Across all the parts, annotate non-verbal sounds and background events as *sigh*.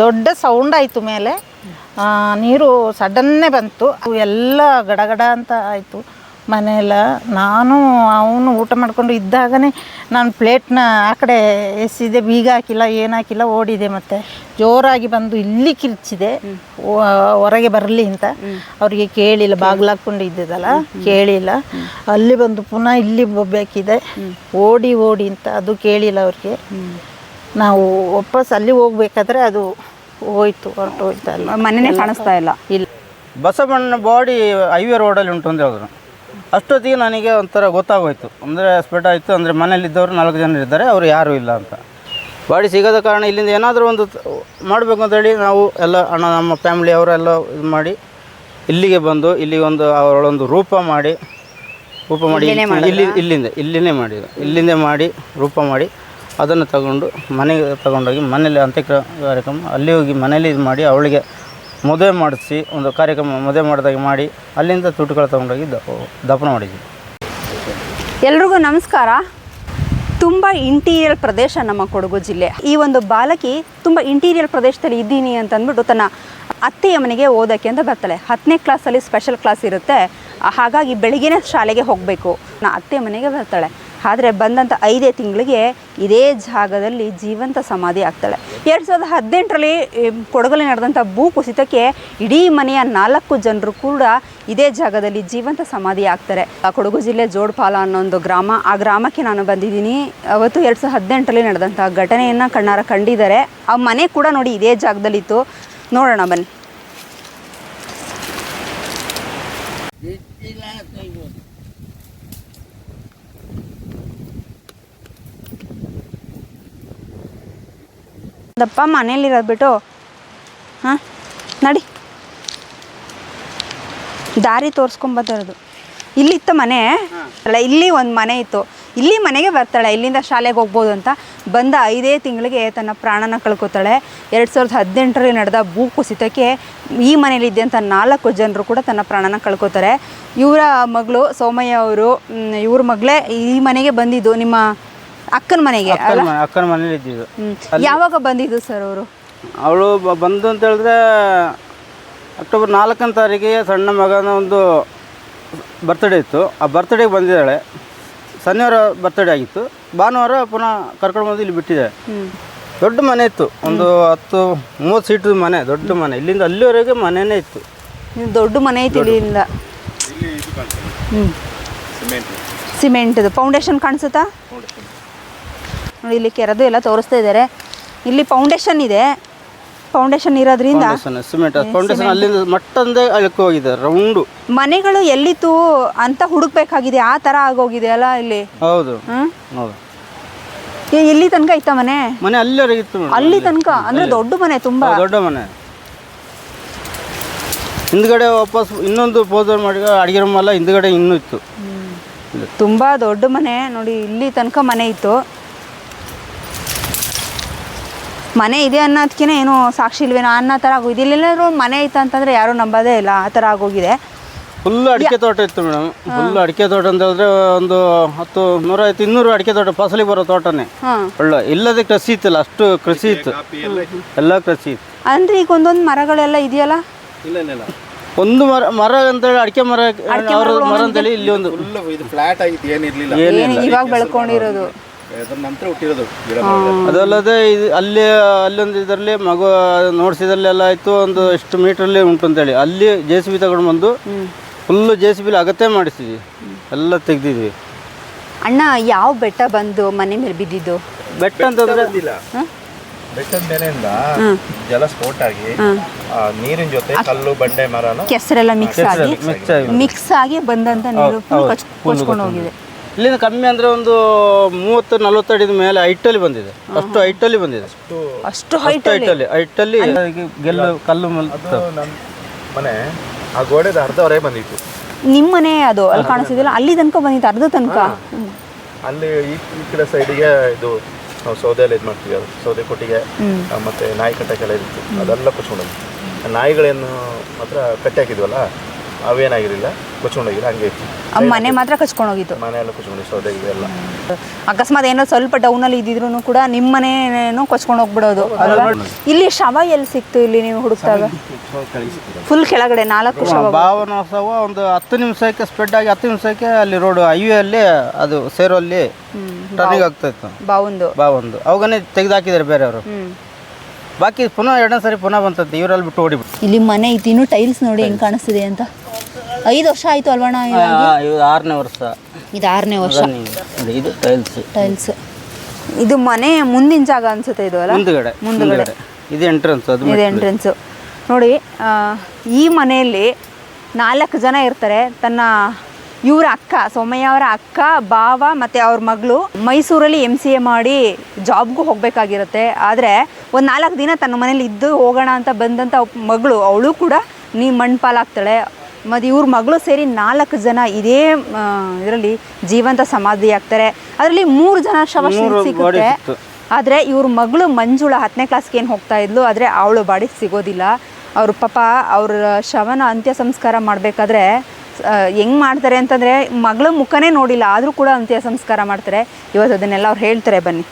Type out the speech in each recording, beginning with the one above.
ದೊಡ್ಡ ಸೌಂಡ್ ಆಯಿತು ಮೇಲೆ ನೀರು ಸಡನ್ನೇ ಬಂತು. ಅವು ಎಲ್ಲ ಗಡಗಡ ಅಂತ ಆಯಿತು. ಮನೆಯೆಲ್ಲ ನಾನು ಅವನು ಊಟ ಮಾಡಿಕೊಂಡು ಇದ್ದಾಗನೇ ನಾನು ಪ್ಲೇಟ್ನ ಆ ಕಡೆ ಎಸಿದೆ ಬೀಗ ಹಾಕಿಲ್ಲ ಏನು ಹಾಕಿಲ್ಲ ಓಡಿದೆ ಮತ್ತೆ. ಜೋರಾಗಿ ಬಂದು ಇಲ್ಲಿ ಕಿರ್ಚಿದೆ. ಹೊರಗೆ ಬರಲಿ ಅಂತ. ಅವರಿಗೆ ಕೇಳಿಲ್ಲ ಬಾಗಿಲು ಹಾಕ್ಕೊಂಡು ಇದ್ದಿದ್ದಲ್ಲ ಕೇಳಿಲ್ಲ. ಅಲ್ಲಿ ಬಂದು ಪುನಃ ಇಲ್ಲಿ ಬೇಕಿದೆ ಓಡಿ ಓಡಿ ಅಂತ ಅದು ಕೇಳಿಲ್ಲ ಅವ್ರಿಗೆ. ನಾವು ವಾಪಸ್ ಅಲ್ಲಿ ಹೋಗ್ಬೇಕಾದ್ರೆ ಅದು ಹೋಯ್ತು ಹೊರಟು ಹೋಯ್ತು ಅಲ್ಲಿ ಮನೆನೇ ಕಾಣಿಸ್ತಾ ಇಲ್ಲ. ಇಲ್ಲ. ಬಸವಣ್ಣ ಬಾಡಿ ಹೈವೇ ರೋಡಲ್ಲಿ ಉಂಟು ಅಂತ ಹೇಳಿದ್ರು ಅಷ್ಟೊತ್ತಿಗೆ ನನಗೆ ಒಂಥರ ಗೊತ್ತಾಗೋಯ್ತು. ಅಂದರೆ ಸ್ಪೆಟ್ ಆಯಿತು ಅಂದರೆ ಮನೇಲಿದ್ದವರು ನಾಲ್ಕು ಜನ ಇದ್ದಾರೆ ಅವರು ಯಾರೂ ಇಲ್ಲ ಅಂತ. ಬಾಡಿ ಸಿಗದ ಕಾರಣ ಇಲ್ಲಿಂದ ಏನಾದರೂ ಒಂದು ಮಾಡಬೇಕು ಅಂತೇಳಿ ನಾವು ಎಲ್ಲ ಅಣ್ಣ ನಮ್ಮ ಫ್ಯಾಮಿಲಿ ಅವರೆಲ್ಲ ಇದು ಮಾಡಿ ಇಲ್ಲಿಗೆ ಬಂದು ಇಲ್ಲಿಗೆ ಒಂದು ಅವರೊಳೊಂದು ರೂಪ ಮಾಡಿ ರೂಪ ಮಾಡಿ ಇಲ್ಲಿ ಇಲ್ಲಿಂದ ಇಲ್ಲಿನೇ ಮಾಡಿದ್ದು. ಇಲ್ಲಿಂದೇ ಮಾಡಿ ರೂಪ ಮಾಡಿ ಅದನ್ನು ತಗೊಂಡು ಮನೆಗೆ ತಗೊಂಡೋಗಿ ಮನೇಲಿ ಅಂತ್ಯಕ್ರ ಕಾರ್ಯಕ್ರಮ, ಅಲ್ಲಿ ಹೋಗಿ ಮನೇಲಿ ಇದು ಮಾಡಿ ಅವಳಿಗೆ ಮದುವೆ ಮಾಡಿಸಿ, ಒಂದು ಕಾರ್ಯಕ್ರಮ ಮದುವೆ ಮಾಡಿದಾಗ ಮಾಡಿ, ಅಲ್ಲಿಂದ ತುಟ್ಟುಗಳು ತಗೊಂಡೋಗಿ ದಪನ ಮಾಡಿದ್ವಿ. ಎಲ್ರಿಗೂ ನಮಸ್ಕಾರ. ತುಂಬ ಇಂಟೀರಿಯರ್ ಪ್ರದೇಶ ನಮ್ಮ ಕೊಡಗು ಜಿಲ್ಲೆ. ಈ ಒಂದು ಬಾಲಕಿ ತುಂಬ ಇಂಟೀರಿಯರ್ ಪ್ರದೇಶದಲ್ಲಿ ಇದ್ದೀನಿ ಅಂತ ಅಂದ್ಬಿಟ್ಟು ತನ್ನ ಅತ್ತೆಯ ಮನೆಗೆ ಓದೋಕ್ಕೆ ಅಂತ ಬರ್ತಾಳೆ. ಹತ್ತನೇ ಕ್ಲಾಸಲ್ಲಿ ಸ್ಪೆಷಲ್ ಕ್ಲಾಸ್ ಇರುತ್ತೆ. ಹಾಗಾಗಿ ಬೆಳಿಗ್ಗೆನೇ ಶಾಲೆಗೆ ಹೋಗಬೇಕು. ನಾ ಅತ್ತೆ ಮನೆಗೆ ಬರ್ತಾಳೆ. ಆದರೆ ಬಂದಂಥ ಐದೇ ತಿಂಗಳಿಗೆ ಇದೇ ಜಾಗದಲ್ಲಿ ಜೀವಂತ ಸಮಾಧಿ ಆಗ್ತಾಳೆ ಎರಡು ಸಾವಿರದ ಹದಿನೆಂಟರಲ್ಲಿ ಕೊಡಗಲ್ಲಿ ನಡೆದಂಥ ಭೂ ಕುಸಿತಕ್ಕೆ ಇಡೀ ಮನೆಯ ನಾಲ್ಕು ಜನರು ಕೂಡ ಇದೇ ಜಾಗದಲ್ಲಿ ಜೀವಂತ ಸಮಾಧಿ ಆಗ್ತಾರೆ. ಆ ಕೊಡಗು ಜಿಲ್ಲೆ ಜೋಡ್ಪಾಲ ಅನ್ನೋ ಒಂದು ಗ್ರಾಮ, ಆ ಗ್ರಾಮಕ್ಕೆ ನಾನು ಬಂದಿದ್ದೀನಿ. ಅವತ್ತು ಎರಡು ಸಾವಿರದ ಹದಿನೆಂಟರಲ್ಲಿ ನಡೆದಂಥ ಘಟನೆಯನ್ನು ಕಣ್ಣಾರ ಕಂಡಿದ್ದಾರೆ. ಆ ಮನೆ ಕೂಡ ನೋಡಿ ಇದೇ ಜಾಗದಲ್ಲಿತ್ತು. ನೋಡೋಣ ಬನ್ನಿ. ದಪ್ಪ ಮನೇಲಿರೋದು ಬಿಟ್ಟು, ಹಾಂ, ನಡಿ. ದಾರಿ ತೋರಿಸ್ಕೊಂಬತ್ತಿರೋದು ಇಲ್ಲಿತ್ತು ಮನೆ, ಅಲ್ಲ, ಇಲ್ಲಿ ಒಂದು ಮನೆ ಇತ್ತು. ಇಲ್ಲಿ ಮನೆಗೆ ಬರ್ತಾಳೆ, ಇಲ್ಲಿಂದ ಶಾಲೆಗೆ ಹೋಗ್ಬೋದು ಅಂತ. ಬಂದ ಐದೇ ತಿಂಗಳಿಗೆ ತನ್ನ ಪ್ರಾಣನ ಕಳ್ಕೊತಾಳೆ. ಎರಡು ಸಾವಿರದ ಹದಿನೆಂಟರಲ್ಲಿ ನಡೆದ ಭೂ ಕುಸಿತಕ್ಕೆ ಈ ಮನೇಲಿದ್ದಂಥ ನಾಲ್ಕು ಜನರು ಕೂಡ ತನ್ನ ಪ್ರಾಣನ ಕಳ್ಕೊತಾರೆ. ಇವರ ಮಗಳು ಸೋಮಯ್ಯ ಅವರು ಇವ್ರ ಮಗಳೇ ಈ ಮನೆಗೆ ಬಂದಿದ್ದು ನಿಮ್ಮ ಅಕ್ಕನ ಮನೆಗೆ ಅಕ್ಕನ ಮನೆ ಅಕ್ಕನ ಮನೇಲಿ ಇದ್ದಿದ್ದು ಯಾವಾಗ ಬಂದಿದ್ದು ಸರ್ ಅವರು? ಅವಳು ಬಂದು ಅಂತ ಹೇಳಿದ್ರೆ ಅಕ್ಟೋಬರ್ ನಾಲ್ಕನೇ ತಾರೀಕಿಗೆ ಸಣ್ಣ ಮಗನ ಒಂದು ಬರ್ತ್ಡೇ ಇತ್ತು. ಆ ಬರ್ತ್ಡೇಗೆ ಬಂದಿದ್ದಾಳೆ. ಶನಿವಾರ ಬರ್ತ್ಡೇ ಆಗಿತ್ತು. ಭಾನುವಾರ ಪುನಃ ಕರ್ಕೊಂಡು ಬಂದು ಇಲ್ಲಿ ಬಿಟ್ಟಿದ್ದಾಳೆ ದೊಡ್ಡ ಮನೆ ಇತ್ತು. ಒಂದು ಹತ್ತು ಮೂವತ್ತು ಸೀಟ್ ಮನೆ ದೊಡ್ಡ ಮನೆ. ಇಲ್ಲಿಂದ ಅಲ್ಲಿವರೆಗೆ ಮನೆನೇ ಇತ್ತು. ದೊಡ್ಡ ಮನೆ ಐತಿ ಇಲ್ಲಿಂದ. ಸಿಮೆಂಟ್. ಸಿಮೆಂಟ್ ಫೌಂಡೇಶನ್ ಕಾಣಿಸುತ್ತಾ? ನೋಡಿ ಇಲ್ಲಿ ಕೆರೆದು ಎಲ್ಲ ತೋರಿಸ್ತಾ ಇದ್ದಾರೆ. ಇಲ್ಲಿ ಫೌಂಡೇಶನ್ ಇದೆ. ಫೌಂಡೇಶನ್ ಇರೋದ್ರಿಂದ ಸಿಮೆಂಟ್ ಫೌಂಡೇಶನ್ ಅಲ್ಲಿಂದ ಮಟ್ಟಂದೇ ಅಳಕ್ಕೆ ಹೋಗಿದೆ ರೌಂಡು ಮನೆಗಳು ಎಲ್ಲಿತ್ತು ಅಂತ ಹುಡುಕ್ಬೇಕಾಗಿದೆ. ಆ ಥರ ಆಗೋಗಿದೆ ಅಲ್ಲ ಇಲ್ಲಿ? ಹೌದು. ಹೌದು. ಏ, ತನಕ ಇತ್ತ ಮನೆ? ಮನೆ ಅಲ್ಲಿವರೆಗೆ ಇತ್ತು. ಅಲ್ಲಿ ತನಕ? ಅಂದ್ರೆ ದೊಡ್ಡ ಮನೆ ತುಂಬಾ. ದೊಡ್ಡ ಮನೆ. ಹಿಂದ್ಗಡೆ ವಾಪಸ್ ಇನ್ನೊಂದು ಪೋಸರ್ ಮಾಡಿ ಅಡಿಗೆ ರೂಮ್ ಎಲ್ಲ ಹಿಂದ್ಗಡೆ ಇನ್ನೂ ಇತ್ತು. ತುಂಬಾ ದೊಡ್ಡ ಮನೆ. ನೋಡಿ ಇಲ್ಲಿ ತನಕ ಮನೆ ಇತ್ತು. ಮನೆ ಇದೆ ಅನ್ನೋದಕ್ಕೆ ಏನು ಸಾಕ್ಷಿ ಇಲ್ವೇನೋ ಅನ್ನೋ ಥರ ಆಗೋಗಿದೆ. ಇಲ್ಲೆಲ್ಲಾದ್ರೂ ಮನೆ ಐತೆ ಅಂತಂದ್ರೆ ಯಾರೂ ನಂಬೋದೇ ಇಲ್ಲ ಆ ಥರ ಆಗೋಗಿದೆ. ಫುಲ್ ಅಡಿಕೆ ತೋಟ ಇತ್ತು ಮೇಡಮ್. ಫುಲ್ ಅಡಿಕೆ ತೋಟ ಅಂತ ಹೇಳಿದ್ರೆ ಒಂದು ಹತ್ತು ನೂರೈವತ್ತು ಇನ್ನೂರು ಅಡಿಕೆ ತೋಟ ಫಸಲಿ ಬರೋ ತೋಟನೇ. ಒಳ್ಳೆ ಇಲ್ಲದೆ ಕೃಷಿ ಇತ್ತಲ್ಲ ಅಷ್ಟು ಕೃಷಿ ಇತ್ತು. ಎಲ್ಲ ಕೃಷಿ ಇತ್ತು. ಅಂದ್ರೆ ಈಗ ಒಂದೊಂದು ಮರಗಳೆಲ್ಲ ಇದೆಯಲ್ಲ? ಒಂದು ಮರ ಮರ ಅಂತೇಳಿ ಅಡಿಕೆ ಮರ ಅವ್ರ ಮರ ಅಂತೇಳಿ ಇಲ್ಲಿ ಒಂದು. ಫುಲ್ ಇದು ಫ್ಲಾಟ್ ಆಗಿತ್ತು ಏನಿರ್ಲಿಲ್ಲ. ಏನು ಇವಾಗ ಬೆಳ್ಕೊಂಡಿರೋದು? ನಂತರ ಹುಟ್ಟಿರೋದು ಗಿಡ ಅದಲ್ಲದೆ ಇದು ಅಲ್ಲಿ ಅಲ್ಲೊಂದು ಇದರಲ್ಲಿ ಮಗು ನೋಡ್ಸಿದಲ್ಲೆಲ್ಲ ಆಯಿತು ಒಂದು ಎಷ್ಟು ಮೀಟ್ರಲ್ಲಿ ಉಂಟು ಅಂತೇಳಿ. ಅಲ್ಲಿ ಜೆ ಸಿ ಬಿ ತಗೊಂಡು ಬಂದು ಫುಲ್ಲು ಜೆ ಸಿ ಬಿಲಿ ಅಗತ್ಯ ಮಾಡಿಸಿದ್ವಿ. ಎಲ್ಲ ತೆಗ್ದಿದ್ವಿ. ಅಣ್ಣ ಯಾವ ಬೆಟ್ಟ ಬಂದು ಮನೆ ಮೇಲೆ ಬಿದ್ದಿದ್ದು? ಬೆಟ್ಟ ಅಂತಂದ್ರೆ ಬೆಟ್ಟದ ಮೇಲೆಯಿಂದ ಜಲ ಸ್ಫೋಟ ಆಗಿ ಆ ನೀರಿನ ಜೊತೆ ಕಲ್ಲು ಬಂಡೆ ಮರನು ಕೆಸರೆಲ್ಲ ಮಿಕ್ಸ್ ಆಗಿ ಮಿಕ್ಸ್ ಆಗಿ ಮಿಕ್ಸ್ ಆಗಿ ಬಂದಂತ ನೀರು full ಕೊಚ್- ಕೊಚ್ಕೊಂಡು ಹೋಗಿದೆ. ಇಲ್ಲಿಂದ ಕಮ್ಮಿ ಅಂದರೆ ಒಂದು ಮೂವತ್ತು ನಲ್ವತ್ತು ಅಡಿದ ಮೇಲೆ ಹೈಟಲ್ಲಿ ಬಂದಿದೆ. ಅಷ್ಟು ಹೈಟಲ್ಲಿ ಬಂದಿದೆ. ಅಷ್ಟು ಹೈಟ್ ಹೈಟಲ್ಲಿ ಹೈಟಲ್ಲಿ ಗೆಲ್ಲು ಕಲ್ಲು ಮನೆ ಆ ಗೋಡೆದ ಅರ್ಧವರೆಗೆ ಬಂದಿತ್ತು. ನಿಮ್ಮ ಮನೆ ಅದು ಅಲ್ಲಿ ಕಾಣಿಸ್ತಿದಿಲ್ಲ ಅಲ್ಲಿ ತನಕ ಬಂದಿತ್ತು ಅರ್ಧ ತನಕ. ಅಲ್ಲಿ ಈ ಈ ಕಡೆ ಸೈಡಿಗೆ ಇದು ನಾವು ಸೌದೆ ಎಲ್ಲ ಇದು ಮಾಡ್ತೀವಿ ಅದು ಸೌದೆ ಕೊಟ್ಟಿಗೆ ಮತ್ತೆ ನಾಯಿ ಕಟ್ಟಕ್ಕೆಲ್ಲ ಇರುತ್ತೆ ಅದೆಲ್ಲ ಕುಚ್ಕೊಂಡು ನಾಯಿಗಳೇನು ಮಾತ್ರ ಕಟ್ಟಿ ಹಾಕಿದ್ವಲ್ಲ? ಅವೇನಾಗಿರಲಿಲ್ಲ ಕುಚ್ಕೊಂಡೋಗಿಲ್ಲ ಹಂಗೆ ಇತ್ತು. ಮನೆ ಮಾತ್ರ ಕಚ್ಕೊಂಡು ಹೋಗಿತ್ತು ಮನೆ ಎಲ್ಲ ಕೊಚ್ಕೊಂಡು ಸೌದೆ ಇದೆಲ್ಲ ಅಕಸ್ಮಾತ್ ಏನೋ ಸ್ವಲ್ಪ ಡೌನ್ ಅಲ್ಲಿ ಇದ್ದಿದ್ರು ಕೂಡ ನಿಮ್ಮ ಮನೇನೋ ಕೊಚ್ಕೊಂಡು ಹೋಗ್ಬಿಡೋದು ಅಲ್ವಾ? ಇಲ್ಲಿ ಶವ ಎಲ್ಲಿ ಸಿಕ್ತು ಇಲ್ಲಿ ನೀವು ಹುಡುಕ್ತಾಗ ಫುಲ್ ಕೆಳಗಡೆ ನಾಲ್ಕು ಶವ. ಭಾವನೋತ್ಸವ ಒಂದು ಹತ್ತು ನಿಮಿಷಕ್ಕೆ ಸ್ಪ್ರೆಡ್ ಆಗಿ ಹತ್ತು ನಿಮಿಷಕ್ಕೆ ಅಲ್ಲಿ ರೋಡ್ ಹೈವೇ ಅಲ್ಲಿ ಅದು ಸೇರೋಲ್ಲಿ ಟರ್ನಿಂಗ್ ಆಗ್ತಾ ಇತ್ತು. ಬಾವೊಂದು. ಬಾವೊಂದು. ಅವಾಗನೇ ತೆಗೆದಾಕಿದ್ದಾರೆ ಬೇರೆಯವರು. ಬಾಕಿ ಪುನಃ ಎರಡನೇ ಸರಿ ಪುನಃ ಬಂತಂತೆ ಇವರಲ್ಲಿ ಬಿಟ್ಟು ಓಡಿಬಿಟ್ಟು ಇಲ್ಲಿ ಮನೆ ಐತಿ ಇನ್ನು ಟೈಲ್ಸ್ ನೋಡಿ ಹೆಂಗೆ ಕಾಣಿಸ್ತಿದೆ ಅಂತ? ಐದು ವರ್ಷ ಆಯ್ತು ಅಲ್ವಣ್ಣ ಇದು ಆರನೇ ವರ್ಷ. ಇದು ಆರನೇ ವರ್ಷ. ನೋಡಿ, ಇದು ಟೈಲ್ಸ್ ಟೈಲ್ಸ್ ಇದು ಮನೆ ಮುಂದಿನ ಜಾಗ ಅನ್ಸುತ್ತೆ ಇದು ಅಲ್ಲ? ಮುಂದಗಡೆ ಮುಂದಗಡೆ. ಇದು ಎಂಟ್ರೆನ್ಸ್ ಅದು ಇದು ಎಂಟ್ರೆನ್ಸು ನೋಡಿ ಈ ಮನೆಯಲ್ಲಿ ನಾಲ್ಕು ಜನ ಇರ್ತಾರೆ. ತನ್ನ ಇವರ ಅಕ್ಕ ಸೋಮಯ್ಯ ಅವರ ಅಕ್ಕ ಬಾವ ಮತ್ತು ಅವ್ರ ಮಗಳು ಮೈಸೂರಲ್ಲಿ ಎಂ ಸಿ ಎ ಮಾಡಿ ಜಾಬ್ಗೂ ಹೋಗಬೇಕಾಗಿರುತ್ತೆ. ಆದರೆ ಒಂದು ನಾಲ್ಕು ದಿನ ತನ್ನ ಮನೇಲಿ ಇದ್ದು ಹೋಗೋಣ ಅಂತ ಬಂದಂಥ ಮಗಳು ಅವಳು ಕೂಡ ನೀ ಮಣ್ಣು ಪಾಲಾಗ್ತಾಳೆ. ಮತ್ತು ಇವ್ರ ಮಗಳು ಸೇರಿ ನಾಲ್ಕು ಜನ ಇದೇ ಇದರಲ್ಲಿ ಜೀವಂತ ಸಮಾಧಿ ಆಗ್ತಾರೆ. ಅದರಲ್ಲಿ ಮೂರು ಜನ ಶವ ಸಿಗುತ್ತೆ. ಆದರೆ ಇವ್ರ ಮಗಳು ಮಂಜುಳ ಹತ್ತನೇ ಕ್ಲಾಸ್ಗೆ ಏನು ಹೋಗ್ತಾ ಇದ್ಲು ಆದರೆ ಅವಳು ಬಾಡಿ ಸಿಗೋದಿಲ್ಲ. ಅವ್ರ ಪಾಪ ಅವ್ರ ಶವನ ಅಂತ್ಯ ಸಂಸ್ಕಾರ ಮಾಡಬೇಕಾದ್ರೆ ಹೆಂಗೆ ಮಾಡ್ತಾರೆ ಅಂತಂದರೆ ಮಗಳ ಮುಖನೇ ನೋಡಿಲ್ಲ ಆದರೂ ಕೂಡ ಅಂತ್ಯ ಸಂಸ್ಕಾರ ಮಾಡ್ತಾರೆ. ಇವತ್ತು ಅದನ್ನೆಲ್ಲ ಅವ್ರು ಹೇಳ್ತಾರೆ ಬನ್ನಿ.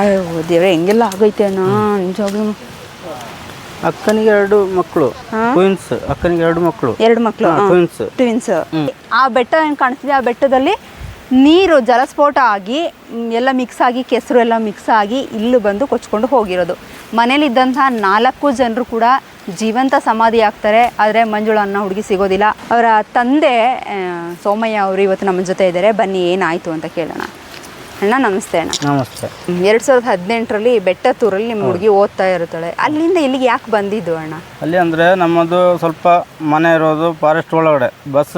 ಅಯ್ಯೋ ದೇವ್ರೆ ಹೆಂಗೆಲ್ಲ ಆಗೈತೆ ಅಣ್ಣ? ನಿಜವಾಗ್ಲೂ. ಅಕ್ಕನಿಗೆ ಎರಡು ಮಕ್ಕಳು. ಟ್ವಿನ್ಸ್ ಅಕ್ಕನಿಗೆ ಎರಡು ಮಕ್ಕಳು. ಎರಡು ಮಕ್ಕಳು ಟ್ವಿನ್ಸ್ ಟ್ವಿನ್ಸ್ ಆ ಬೆಟ್ಟ ಏನು ಕಾಣಿಸ್ತಿದೆ? ಆ ಬೆಟ್ಟದಲ್ಲಿ ನೀರು ಜಲಸ್ಫೋಟ ಆಗಿ ಮ್, ಎಲ್ಲ ಮಿಕ್ಸ್ ಆಗಿ ಕೆಸರು ಎಲ್ಲ ಮಿಕ್ಸ್ ಆಗಿ ಇಲ್ಲಿ ಬಂದು ಕೊಚ್ಕೊಂಡು ಹೋಗಿರೋದು. ಮನೇಲಿದ್ದಂತಹ ನಾಲ್ಕು ಜನರು ಕೂಡ ಜೀವಂತ ಸಮಾಧಿ ಆಗ್ತಾರೆ. ಆದರೆ ಮಂಜುಳ ಅನ್ನೋ ಹುಡುಗಿ ಸಿಗೋದಿಲ್ಲ. ಅವರ ತಂದೆ ಆ, ಸೋಮಯ್ಯ ಅವರು ಇವತ್ತು ನಮ್ಮ ಜೊತೆ ಇದ್ದಾರೆ. ಬನ್ನಿ ಏನಾಯಿತು ಅಂತ ಕೇಳೋಣ. ಅಣ್ಣ ನಮಸ್ತೆ ಅಣ್ಣ. ನಮಸ್ತೆ. ಎರಡು ಸಾವಿರದ ಹದಿನೆಂಟರಲ್ಲಿ ಬೆಟ್ಟತೂರಲ್ಲಿ ನಿಮ್ಮ ಹುಡುಗಿ ಓದ್ತಾ ಇರ್ತಾಳೆ ಅಲ್ಲಿಂದ ಇಲ್ಲಿಗೆ ಯಾಕೆ ಬಂದಿದ್ದು ಅಣ್ಣ? ಅಲ್ಲಿ ಅಂದರೆ ನಮ್ಮದು ಸ್ವಲ್ಪ ಮನೆ ಇರೋದು ಫಾರೆಸ್ಟ್ ಒಳಗಡೆ. ಬಸ್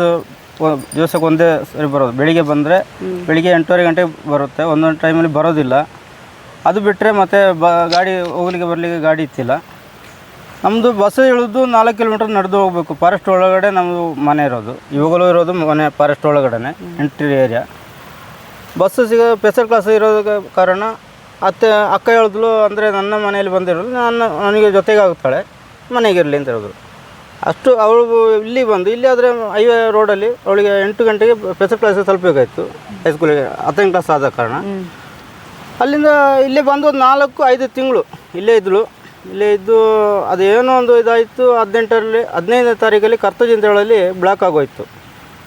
ದಿವಸಕ್ಕೆ ಒಂದೇ ಸರಿ ಬರೋದು. ಬೆಳಿಗ್ಗೆ ಬಂದರೆ ಬೆಳಿಗ್ಗೆ ಎಂಟೂವರೆ ಗಂಟೆಗೆ ಬರುತ್ತೆ. ಒಂದೊಂದು ಟೈಮಲ್ಲಿ ಬರೋದಿಲ್ಲ. ಅದು ಬಿಟ್ಟರೆ ಮತ್ತೆ ಬ ಗಾಡಿ ಹೋಗ್ಲಿಕ್ಕೆ ಬರಲಿಕ್ಕೆ ಗಾಡಿ ಇತ್ತಿಲ್ಲ. ನಮ್ಮದು ಬಸ್ ಇಳಿದು ನಾಲ್ಕು ಕಿಲೋಮೀಟರ್ ನಡೆದು ಹೋಗಬೇಕು. ಫಾರೆಸ್ಟ್ ಒಳಗಡೆ ನಮ್ಮದು ಮನೆ ಇರೋದು. ಇವಾಗಲೂ ಇರೋದು ಮನೆ ಫಾರೆಸ್ಟ್ ಒಳಗಡೆ ಎಂಟ್ರಿ ಏರಿಯಾ ಬಸ್ಸು ಸಿಗ ಸ್ಪೆಷಲ್ ಕ್ಲಾಸ್ ಇರೋದ ಕಾರಣ ಅತ್ತೆ, ಅಕ್ಕ ಹೇಳಿದ್ಲು ಅಂದರೆ ನನ್ನ ಮನೆಯಲ್ಲಿ ಬಂದಿರೋದು ನನ್ನ, ನನಗೆ ಜೊತೆಗೆ ಆಗುತ್ತಾಳೆ ಮನೆಗಿರಲಿ ಅಂತ ಹೇಳಿದ್ರು. ಅಷ್ಟು ಅವಳು ಇಲ್ಲಿ ಬಂದು, ಇಲ್ಲಿ ಆದರೆ ಹೈವೇ ರೋಡಲ್ಲಿ ಅವಳಿಗೆ ಎಂಟು ಗಂಟೆಗೆ ಸ್ಪೆಷಲ್ ಕ್ಲಾಸಿಗೆ ತಲುಪಬೇಕಾಯಿತು ಹೈಸ್ಕೂಲಿಗೆ ಹತ್ತನೇ ಕ್ಲಾಸ್ ಆದ ಕಾರಣ. ಅಲ್ಲಿಂದ ಇಲ್ಲೇ ಬಂದು ಒಂದು ನಾಲ್ಕು, ಐದು ತಿಂಗಳು, ಇಲ್ಲೇ ಇದ್ದಳು ಇಲ್ಲೇ ಇದ್ದು ಅದೇನೋ ಒಂದು ಇದಾಯಿತು, ಹದಿನೆಂಟರಲ್ಲಿ, ಹದಿನೈದನೇ ತಾರೀಕಲ್ಲಿ ಕರ್ತಜಿಂತೇಳಲ್ಲಿ ಬ್ಲಾಕ್ ಆಗೋಯ್ತು.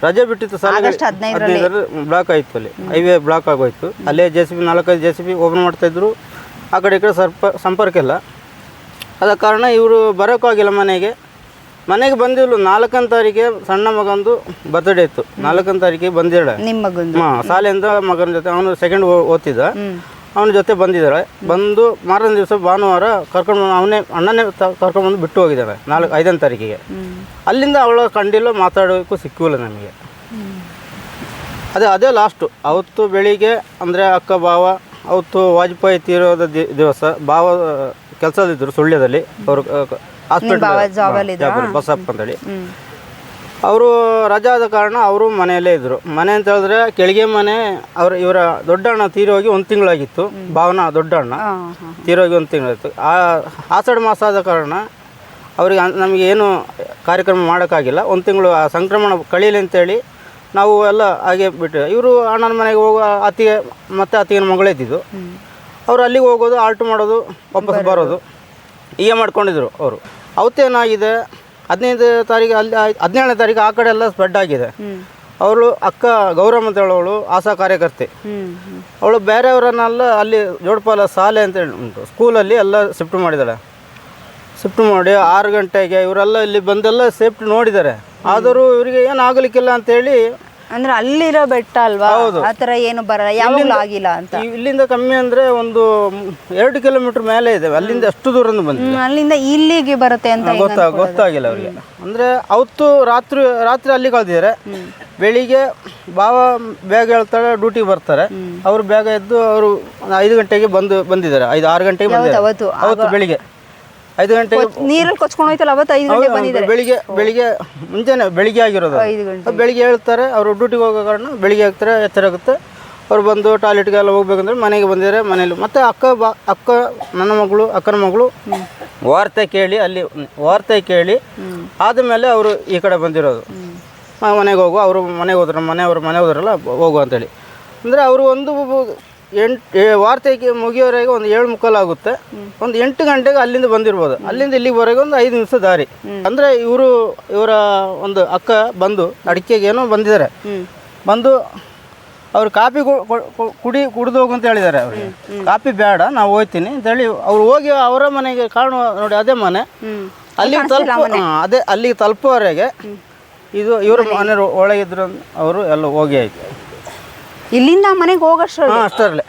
ರಜೆ ಬಿಟ್ಟಿತ್ತು ಆಗಸ್ಟ್ ಹದಿನೈದರಲ್ಲಿ. ಬ್ಲಾಕ್ ಆಯಿತು ಅಲ್ಲಿ. ಹೈವೇ ಬ್ಲಾಕ್ ಆಗೋಯ್ತು. ಅಲ್ಲೇ ಜೆ ಸಿ ಬಿ ನಾಲ್ಕೈದು ಜೆ ಸಿ ಬಿ ಓಪನ್ ಮಾಡ್ತಾಯಿದ್ರು ಆ ಕಡೆ ಈ ಕಡೆ ಸರ್ಪ ಸಂಪರ್ಕ ಇಲ್ಲ. ಆದ ಕಾರಣ ಇವರು ಬರೋಕ್ಕಾಗಿಲ್ಲ ಮನೆಗೆ. ಮನೆಗೆ ಬಂದಿಲ್ಲ ನಾಲ್ಕನೇ ತಾರೀಕಿಗೆ ಸಣ್ಣ ಮಗಂದು ಬರ್ತ್ಡೇ ಇತ್ತು. ನಾಲ್ಕನೇ ತಾರೀಕಿಗೆ ಬಂದಿದ್ದಾಳೆ. ನಿಮ್ಮ ಮಗಂದು? ಹಾಂ ಶಾಲೆಯಿಂದ ಮಗನ ಜೊತೆ ಅವನು ಸೆಕೆಂಡ್ ಓದ್ತಿದ್ದ. ಅವನ ಜೊತೆ ಬಂದಿದ್ದಾರೆ. ಬಂದು ಮಾರನೇ ದಿವಸ ಭಾನುವಾರ ಕರ್ಕೊಂಡು ಅವನೇ ಅಣ್ಣನೇ ಕರ್ಕೊಂಡ್ಬಂದು ಕರ್ಕೊಂಡು ಬಂದು ಬಿಟ್ಟು ಹೋಗಿದ್ದಾರೆ ನಾಲ್ಕು ಐದನೇ ತಾರೀಕಿಗೆ. ಅಲ್ಲಿಂದ ಅವಳ ಕಂಡಿಲ್ಲ ಮಾತಾಡೋಕ್ಕೂ ಸಿಕ್ಕಿಲ್ಲ ನಮಗೆ. ಅದೇ ಅದೇ ಲಾಸ್ಟು ಅವತ್ತು ಬೆಳಿಗ್ಗೆ ಅಂದರೆ ಅಕ್ಕ ಭಾವ ಅವತ್ತು ವಾಜಪೇಯಿ ತೀರೋದ ದಿ- ದಿವಸ ಭಾವ ಕೆಲಸದಿದ್ದರು ಸುಳ್ಯದಲ್ಲಿ. ಅವರು? ಹಾಸ್ಪಿಟಲ್ ಬಸಪ್ಪ ಅಂತೇಳಿ ಅವರು ರಜಾ ಆದ ಕಾರಣ ಅವರು ಮನೆಯಲ್ಲೇ ಇದ್ದರು ಮನೆ ಅಂತ ಹೇಳಿದ್ರೆ ಕೆಳಗೆ ಮನೆ ಅವ್ರ ಇವರ ದೊಡ್ಡ ಅಣ್ಣ ತೀರೋಗಿ ಒಂದು ತಿಂಗಳಾಗಿತ್ತು. ಭಾವನಾ ದೊಡ್ಡ ಅಣ್ಣ ತೀರೋಗಿ ಒಂದು ತಿಂಗಳಾಯಿತು ಆ ಆಷಾಢ ಮಾಸ ಆದ ಕಾರಣ ಅವರಿಗೆ ನಮಗೆ ಏನು ಕಾರ್ಯಕ್ರಮ ಮಾಡೋಕ್ಕಾಗಿಲ್ಲ. ಒಂದು ತಿಂಗಳು ಆ ಸಂಕ್ರಮಣ ಕಳೀಲಿ ಅಂತೇಳಿ ನಾವು ಎಲ್ಲ ಹಾಗೆ ಬಿಟ್ಟು ಇವರು ಅಣ್ಣನ ಮನೆಗೆ ಹೋಗೋ ಅತ್ತಿಗೆ ಮತ್ತೆ ಅತ್ತಿಗೆನ ಮಗಳೇ ಇದ್ದಿದ್ದು. ಅವರು ಅಲ್ಲಿಗೆ ಹೋಗೋದು ಆಲ್ಟು ಮಾಡೋದು ವಾಪಸ್ ಬರೋದು. ಹೀಗೆ ಮಾಡ್ಕೊಂಡಿದ್ರು ಅವರು. ಅವತ್ತೇನಾಗಿದೆ ಹದಿನೈದು ತಾರೀಕು ಅಲ್ಲಿ ಹದಿನೇಳನೇ ತಾರೀಕು ಆ ಕಡೆ ಎಲ್ಲ ಸ್ಪ್ರೆಡ್ ಆಗಿದೆ. ಅವಳು ಅಕ್ಕ ಗೌರಮ್ಮ ಅಂತ ಹೇಳೋಳು ಆಶಾ ಕಾರ್ಯಕರ್ತೆ. ಅವಳು ಬೇರೆಯವರನ್ನೆಲ್ಲ ಅಲ್ಲಿ ಜೋಡ್ಪಾಲ ಶಾಲೆ ಅಂತ ಹೇಳಿ ಉಂಟು. ಸ್ಕೂಲಲ್ಲಿ ಎಲ್ಲ ಶಿಫ್ಟ್ ಮಾಡಿದ್ದಾಳೆ ಶಿಫ್ಟ್ ಮಾಡಿ ಆರು ಗಂಟೆಗೆ ಇವರೆಲ್ಲ ಇಲ್ಲಿ ಬಂದೆಲ್ಲ ಸೇಫ್ಟಿ ನೋಡಿದ್ದಾರೆ. ಆದರೂ ಇವರಿಗೆ ಏನು ಆಗಲಿಕ್ಕಿಲ್ಲ ಅಂತೇಳಿ ಅಂದ್ರೆ ಅಲ್ಲಿರೋ ಬೆಟ್ಟ ಅಲ್ವಾ? ಆ ಥರ ಏನು ಬರಲ್ಲ ಯಾವಾಗಲೂ ಆಗಿಲ್ಲ ಅಂತ? ಈ- ಇಲ್ಲಿಂದ ಕಮ್ಮಿ ಅಂದ್ರೆ ಒಂದು ಎರಡು ಕಿಲೋಮೀಟರ್ ಮೇಲೆ ಇದೆ. ಅಲ್ಲಿಂದ ಅಷ್ಟು ದೂರದಿಂದ ಬಂದಿದೆ ಹ್ಮ್, ಅಲ್ಲಿಂದ ಇಲ್ಲಿಗೆ ಬರುತ್ತೆ ಅಂತ ಹೆಂಗ್ ಗೊತ್ತಾ ಗೊತ್ತಾಗಿಲ್ಲ ಅವ್ರಿಗೆ. ಅಂದ್ರೆ ಅವತ್ತು ರಾತ್ರಿ ರಾತ್ರಿ ಅಲ್ಲಿ ಕಳೆದಿದ್ದಾರೆ. ಬೆಳಿಗ್ಗೆ ಬಾವ ಬೇಗ ಹೇಳ್ತಾರೆ ಡ್ಯೂಟಿಗೆ ಬರ್ತಾರೆ. ಅವರು ಬೇಗ ಎದ್ದು ಅವರು ಐದು ಗಂಟೆಗೆ ಬಂದು ಬಂದಿದ್ದಾರೆ. ಐದು ಆರು ಗಂಟೆಗೆ ಬಂದಿದ್ದಾರೆ. ಅವತ್ತು? ಅವತ್ತು ಬೆಳಿಗ್ಗೆ. ಐದು ಗಂಟೆ ನೀರಲ್ಲಿ ಕೊಚ್ಕೊಂಡು ಹೋಯ್ತಲ್ಲ ಅವತ್ತು ಐದು ಗಂಟೆ ಬಂದಿದ್ದಾರೆ ಬೆಳಿಗ್ಗೆ ಬೆಳಿಗ್ಗೆ ಮುಂಜಾನೆ ಬೆಳಿಗ್ಗೆ ಆಗಿರೋದು. ಐದು ಗಂಟೆ. ಬೆಳಿಗ್ಗೆ ಹೇಳ್ತಾರೆ ಅವರು ಡ್ಯೂಟಿಗೆ ಹೋಗೋ ಕಾರಣ ಬೆಳಿಗ್ಗೆ ಆಗ್ತಾರೆ ಎಚ್ಚರ ಆಗುತ್ತೆ. ಅವ್ರು ಬಂದು ಟಾಯ್ಲೆಟ್ಗೆಲ್ಲ ಹೋಗ್ಬೇಕಂದ್ರೆ ಮನೆಗೆ ಬಂದಿದ್ದಾರೆ ಮನೇಲಿ ಮತ್ತು ಅಕ್ಕ ಬಾ ಅಕ್ಕ ನನ್ನ ಮಗಳು ಅಕ್ಕನ ಮಗಳು ವಾರ್ತೆ ಕೇಳಿ ಅಲ್ಲಿ ವಾರ್ತೆ ಕೇಳಿ ಆದಮೇಲೆ ಅವರು ಈ ಕಡೆ ಬಂದಿರೋದು. ಮನೆಗೆ ಹೋಗು ಅವರು ಮನೆಗೆ ಹೋದ್ರು ಮನೆಯವರು ಮನೆ ಹೋದ್ರಲ್ಲ ಹೋಗು ಅಂತೇಳಿ. ಅಂದರೆ ಅವರು ಒಂದು ಎಂಟು ವಾರ್ತೆಗೆ ಮುಗಿಯೋವರೆಗೆ ಒಂದು ಏಳು ಮುಕ್ಕಾಲು ಆಗುತ್ತೆ ಒಂದು ಎಂಟು ಗಂಟೆಗೆ ಅಲ್ಲಿಂದ ಬಂದಿರ್ಬೋದು. ಅಲ್ಲಿಂದ ಇಲ್ಲಿವರೆಗೆ ಒಂದು ಐದು ನಿಮಿಷ ದಾರಿ. ಅಂದರೆ ಇವರು ಇವರ ಒಂದು ಅಕ್ಕ ಬಂದು ಅಡಿಕೆಗೆ ಏನೋ ಬಂದಿದ್ದಾರೆ. ಬಂದು ಅವ್ರು ಕಾಪಿ ಕು- ಕು- ಕು- ಕುಡಿ ಕುಡಿದು ಹೋಗು ಅಂತ ಹೇಳಿದ್ದಾರೆ ಅವ್ರಿಗೆ ಕಾಪಿ ಬೇಡ ನಾವು ಹೋಗ್ತೀನಿ ಅಂತ ಹೇಳಿ ಅವ್ರು ಹೋಗಿ ಅವರ ಮನೆಗೆ ಕಾಣುವ ನೋಡಿ ಅದೇ ಮನೆ. ಅಲ್ಲಿಗೆ ತಲುಪ ಅದೇ ಅಲ್ಲಿಗೆ ತಲುಪೋವರೆಗೆ ಇದು ಇವರು ಮನೆ ಒಳಗಿದ್ರು ಅವರು ಎಲ್ಲ ಹೋಗಿ ಆಯ್ತು. ಇಲ್ಲಿಂದ ಮನೆಗೆ ಹೋಗೋಷ್ಟು ಹಾಂ ಅಷ್ಟರಲ್ಲೇ.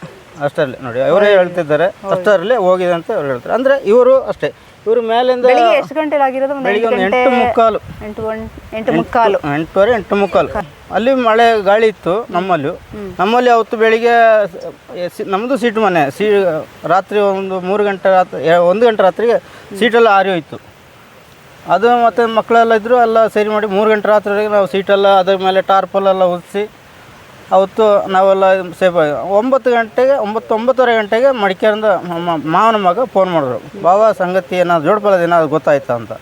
ಅಷ್ಟರಲ್ಲೇ ನೋಡಿ ಅವರೇ ಹೇಳ್ತಿದ್ದಾರೆ. ಅಷ್ಟರಲ್ಲೇ ಹೋಗಿದೆ ಅಂತ ಅವ್ರು ಹೇಳ್ತಾರೆ. ಅಂದರೆ ಇವರು ಅಷ್ಟೇ. ಇವರು ಮೇಲಿಂದ ಬೆಳಿಗ್ಗೆ ಎಷ್ಟು ಗಂಟೆ ಆಗಿರೋದು? ಒಂದು ಬೆಳಿಗ್ಗೆ ಎಂಟು ಒಂದು ಎಂಟು ಮುಕ್ಕಾಲು ಎಂಟು ಎಂಟು ಮುಕ್ಕಾಲು. ಎಂಟುವರೆ ಎಂಟು ಮುಕ್ಕಾಲು. ಅಲ್ಲಿ ಮಳೆ ಗಾಳಿ ಇತ್ತು ನಮ್ಮಲ್ಲಿ. ನಮ್ಮಲ್ಲಿ ಅವತ್ತು ಬೆಳಿಗ್ಗೆ ನಮ್ಮದು ಸೀಟ್ ಮನೆ. ಸೀ ರಾತ್ರಿ ಒಂದು ಮೂರು ಗಂಟೆ ರಾತ್ರಿ ಒಂದು ಗಂಟೆ ರಾತ್ರಿಗೆ ಸೀಟೆಲ್ಲ ಆರಿ ಹೋಯಿತು ಅದು ಮತ್ತು ಮಕ್ಕಳೆಲ್ಲ ಇದ್ದರು ಎಲ್ಲ ಸರಿ ಮಾಡಿ ಮೂರು ಗಂಟೆ ರಾತ್ರಿವರೆಗೆ ನಾವು ಸೀಟೆಲ್ಲ ಅದ್ರ ಮೇಲೆ ಟಾರ್ಪಲೆಲ್ಲ ಉದಿಸಿ ಅವತ್ತು ನಾವೆಲ್ಲ ಸೇಫ್ ಆಗಿ ಒಂಬತ್ತು ಗಂಟೆಗೆ ಒಂಬತ್ತು ಒಂಬತ್ತುವರೆ ಗಂಟೆಗೆ ಮಡಿಕೇರಿಂದ ಮಾವನ ಮಗ ಫೋನ್ ಮಾಡಿದ್ರು. ಬಾಬಾ ಸಂಗತಿ ಏನಾದ್ರು ಜೋಡ್ಪಲ್ಲದ ಏನಾದ್ರು ಗೊತ್ತಾಯ್ತಾ ಅಂತ.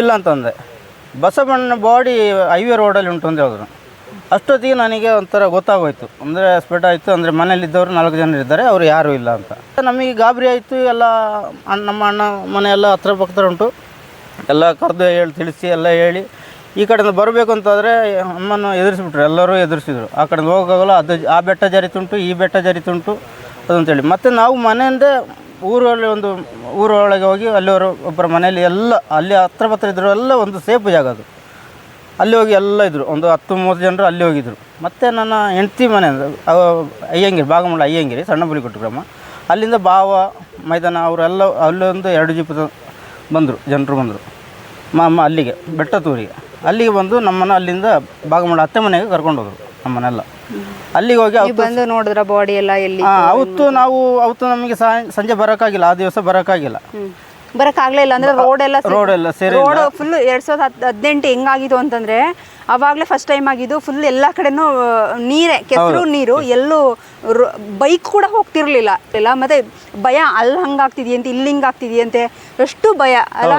ಇಲ್ಲ ಅಂತಂದೆ. ಬಸವಣ್ಣ ಬಾಡಿ ಹೈವೇ ರೋಡಲ್ಲಿ ಉಂಟು ಅಂತ ಹೇಳಿದ್ರು. ಅಷ್ಟೊತ್ತಿಗೆ ನನಗೆ ಒಂಥರ ಗೊತ್ತಾಗೋಯ್ತು. ಅಂದರೆ ಸ್ಪೆಟ್ ಆಯಿತು, ಅಂದರೆ ಮನೇಲಿದ್ದವರು ನಾಲ್ಕು ಜನ ಇದ್ದಾರೆ, ಅವರು ಯಾರೂ ಇಲ್ಲ ಅಂತ. ನಮಗೆ ಗಾಬರಿ ಆಯಿತು, ಎಲ್ಲ ನಮ್ಮ ಅಣ್ಣ ಮನೆಯೆಲ್ಲ ಹತ್ರ ಪಕ್ಕದ ಉಂಟು. ಎಲ್ಲ ಕರೆದು ಹೇಳಿ, ತಿಳಿಸಿ, ಎಲ್ಲ ಹೇಳಿ. ಈ ಕಡೆಯಿಂದ ಬರಬೇಕು ಅಂತಾದರೆ ಅಮ್ಮನ ಎದುರಿಸ್ಬಿಟ್ರು, ಎಲ್ಲರೂ ಎದುರಿಸಿದ್ರು. ಆ ಕಡೆಯಿಂದ ಹೋಗೋಕ್ಕಾಗಲ್ಲ, ಅದು ಆ ಬೆಟ್ಟ ಜರಿತುಂಟು, ಈ ಬೆಟ್ಟ ಜರಿತುಂಟು ಅದಂತೇಳಿ. ಮತ್ತು ನಾವು ಮನೆಯಿಂದ ಊರಲ್ಲಿ ಒಂದು, ಊರೊಳಗೆ ಹೋಗಿ ಅಲ್ಲಿವರು ಒಬ್ಬರ ಮನೆಯಲ್ಲಿ ಎಲ್ಲ, ಅಲ್ಲಿ ಹತ್ರ ಪತ್ರ ಇದ್ರು ಎಲ್ಲ ಒಂದು ಸೇಫ್ ಜಾಗ ಅದು. ಅಲ್ಲಿ ಹೋಗಿ ಎಲ್ಲ ಇದ್ದರು ಒಂದು ಹತ್ತು, ಮೂವತ್ತು ಜನರು ಅಲ್ಲಿ ಹೋಗಿದ್ರು. ಮತ್ತು ನನ್ನ ಹೆಂಡ್ತಿ ಮನೆ ಅಯ್ಯಂಗಿರಿ ಬಾಗಮಂಡ ಅಯ್ಯಂಗಿರಿ ಸಣ್ಣ ಬುಲಿಕೊಟ್ಟು ಗ್ರಾಮ ಅಲ್ಲಿಂದ ಬಾವ, ಮೈದಾನ, ಅವರೆಲ್ಲ ಅಲ್ಲೊಂದು ಎರಡು ಜೀಪ್ ಬಂದರು, ಜನರು ಬಂದರು. ಮಾ ಅಲ್ಲಿಗೆ ಬೆಟ್ಟತೂರಿಗೆ ಅಲ್ಲಿಗೆ ಬಂದು ನಮ್ಮನ್ನ ಅಲ್ಲಿಂದ ಬಾಗಮಂಡ ಅತ್ತೆ ಮನೆಗೆ ಕರ್ಕೊಂಡು ಹೋದ್ರು ನಮ್ಮನ್ನೆಲ್ಲ. ಅಲ್ಲಿಗೆ ಹೋಗಿ ಬಂದು ನೋಡಿದ್ರ ಬಾಡಿ ಎಲ್ಲ ಎಲ್ಲಿ ಹಾಂ ಅವತ್ತು ನಾವು ಅವತ್ತು ನಮಗೆ ಸಂಜೆ ಬರೋಕ್ಕಾಗಿಲ್ಲ ಆ ದಿವಸ ಬರೋಕ್ಕಾಗಿಲ್ಲ. ಬರಕ್ ಆಗ್ಲೇ ಇಲ್ಲ. ಅಂದ್ರೆ ರೋಡ್ ಎಲ್ಲ ರೋಡ್ ಎಲ್ಲ ಸೇರಿ ರೋಡ್ ಫುಲ್ ಎರಡ್ ಸಾವಿರದ ಹತ್ತು ಹದಿನೆಂಟು ಹೆಂಗಾಗಿತ್ತು ಅಂತಂದ್ರೆ ಅವಾಗಲೇ ಫಸ್ಟ್ ಟೈಮ್ ಆಗಿದ್ದು ಫುಲ್ ಎಲ್ಲಾ ಕಡೆನೂ ನೀರೆ. ಕೆಸರು ನೀರು ಎಲ್ಲೂ ಬೈಕ್ ಕೂಡ ಹೋಗ್ತಿರ್ಲಿಲ್ಲ. ಇಲ್ಲ ಮತ್ತೆ ಭಯ ಅಲ್ಲಿ ಹಂಗಾಗ್ತಿದೆಯಂತೆ ಇಲ್ಲಿ ಹಿಂಗಾಗ್ತಿದೆಯಂತೆ ಎಷ್ಟು ಭಯ ಅಲ್ಲ?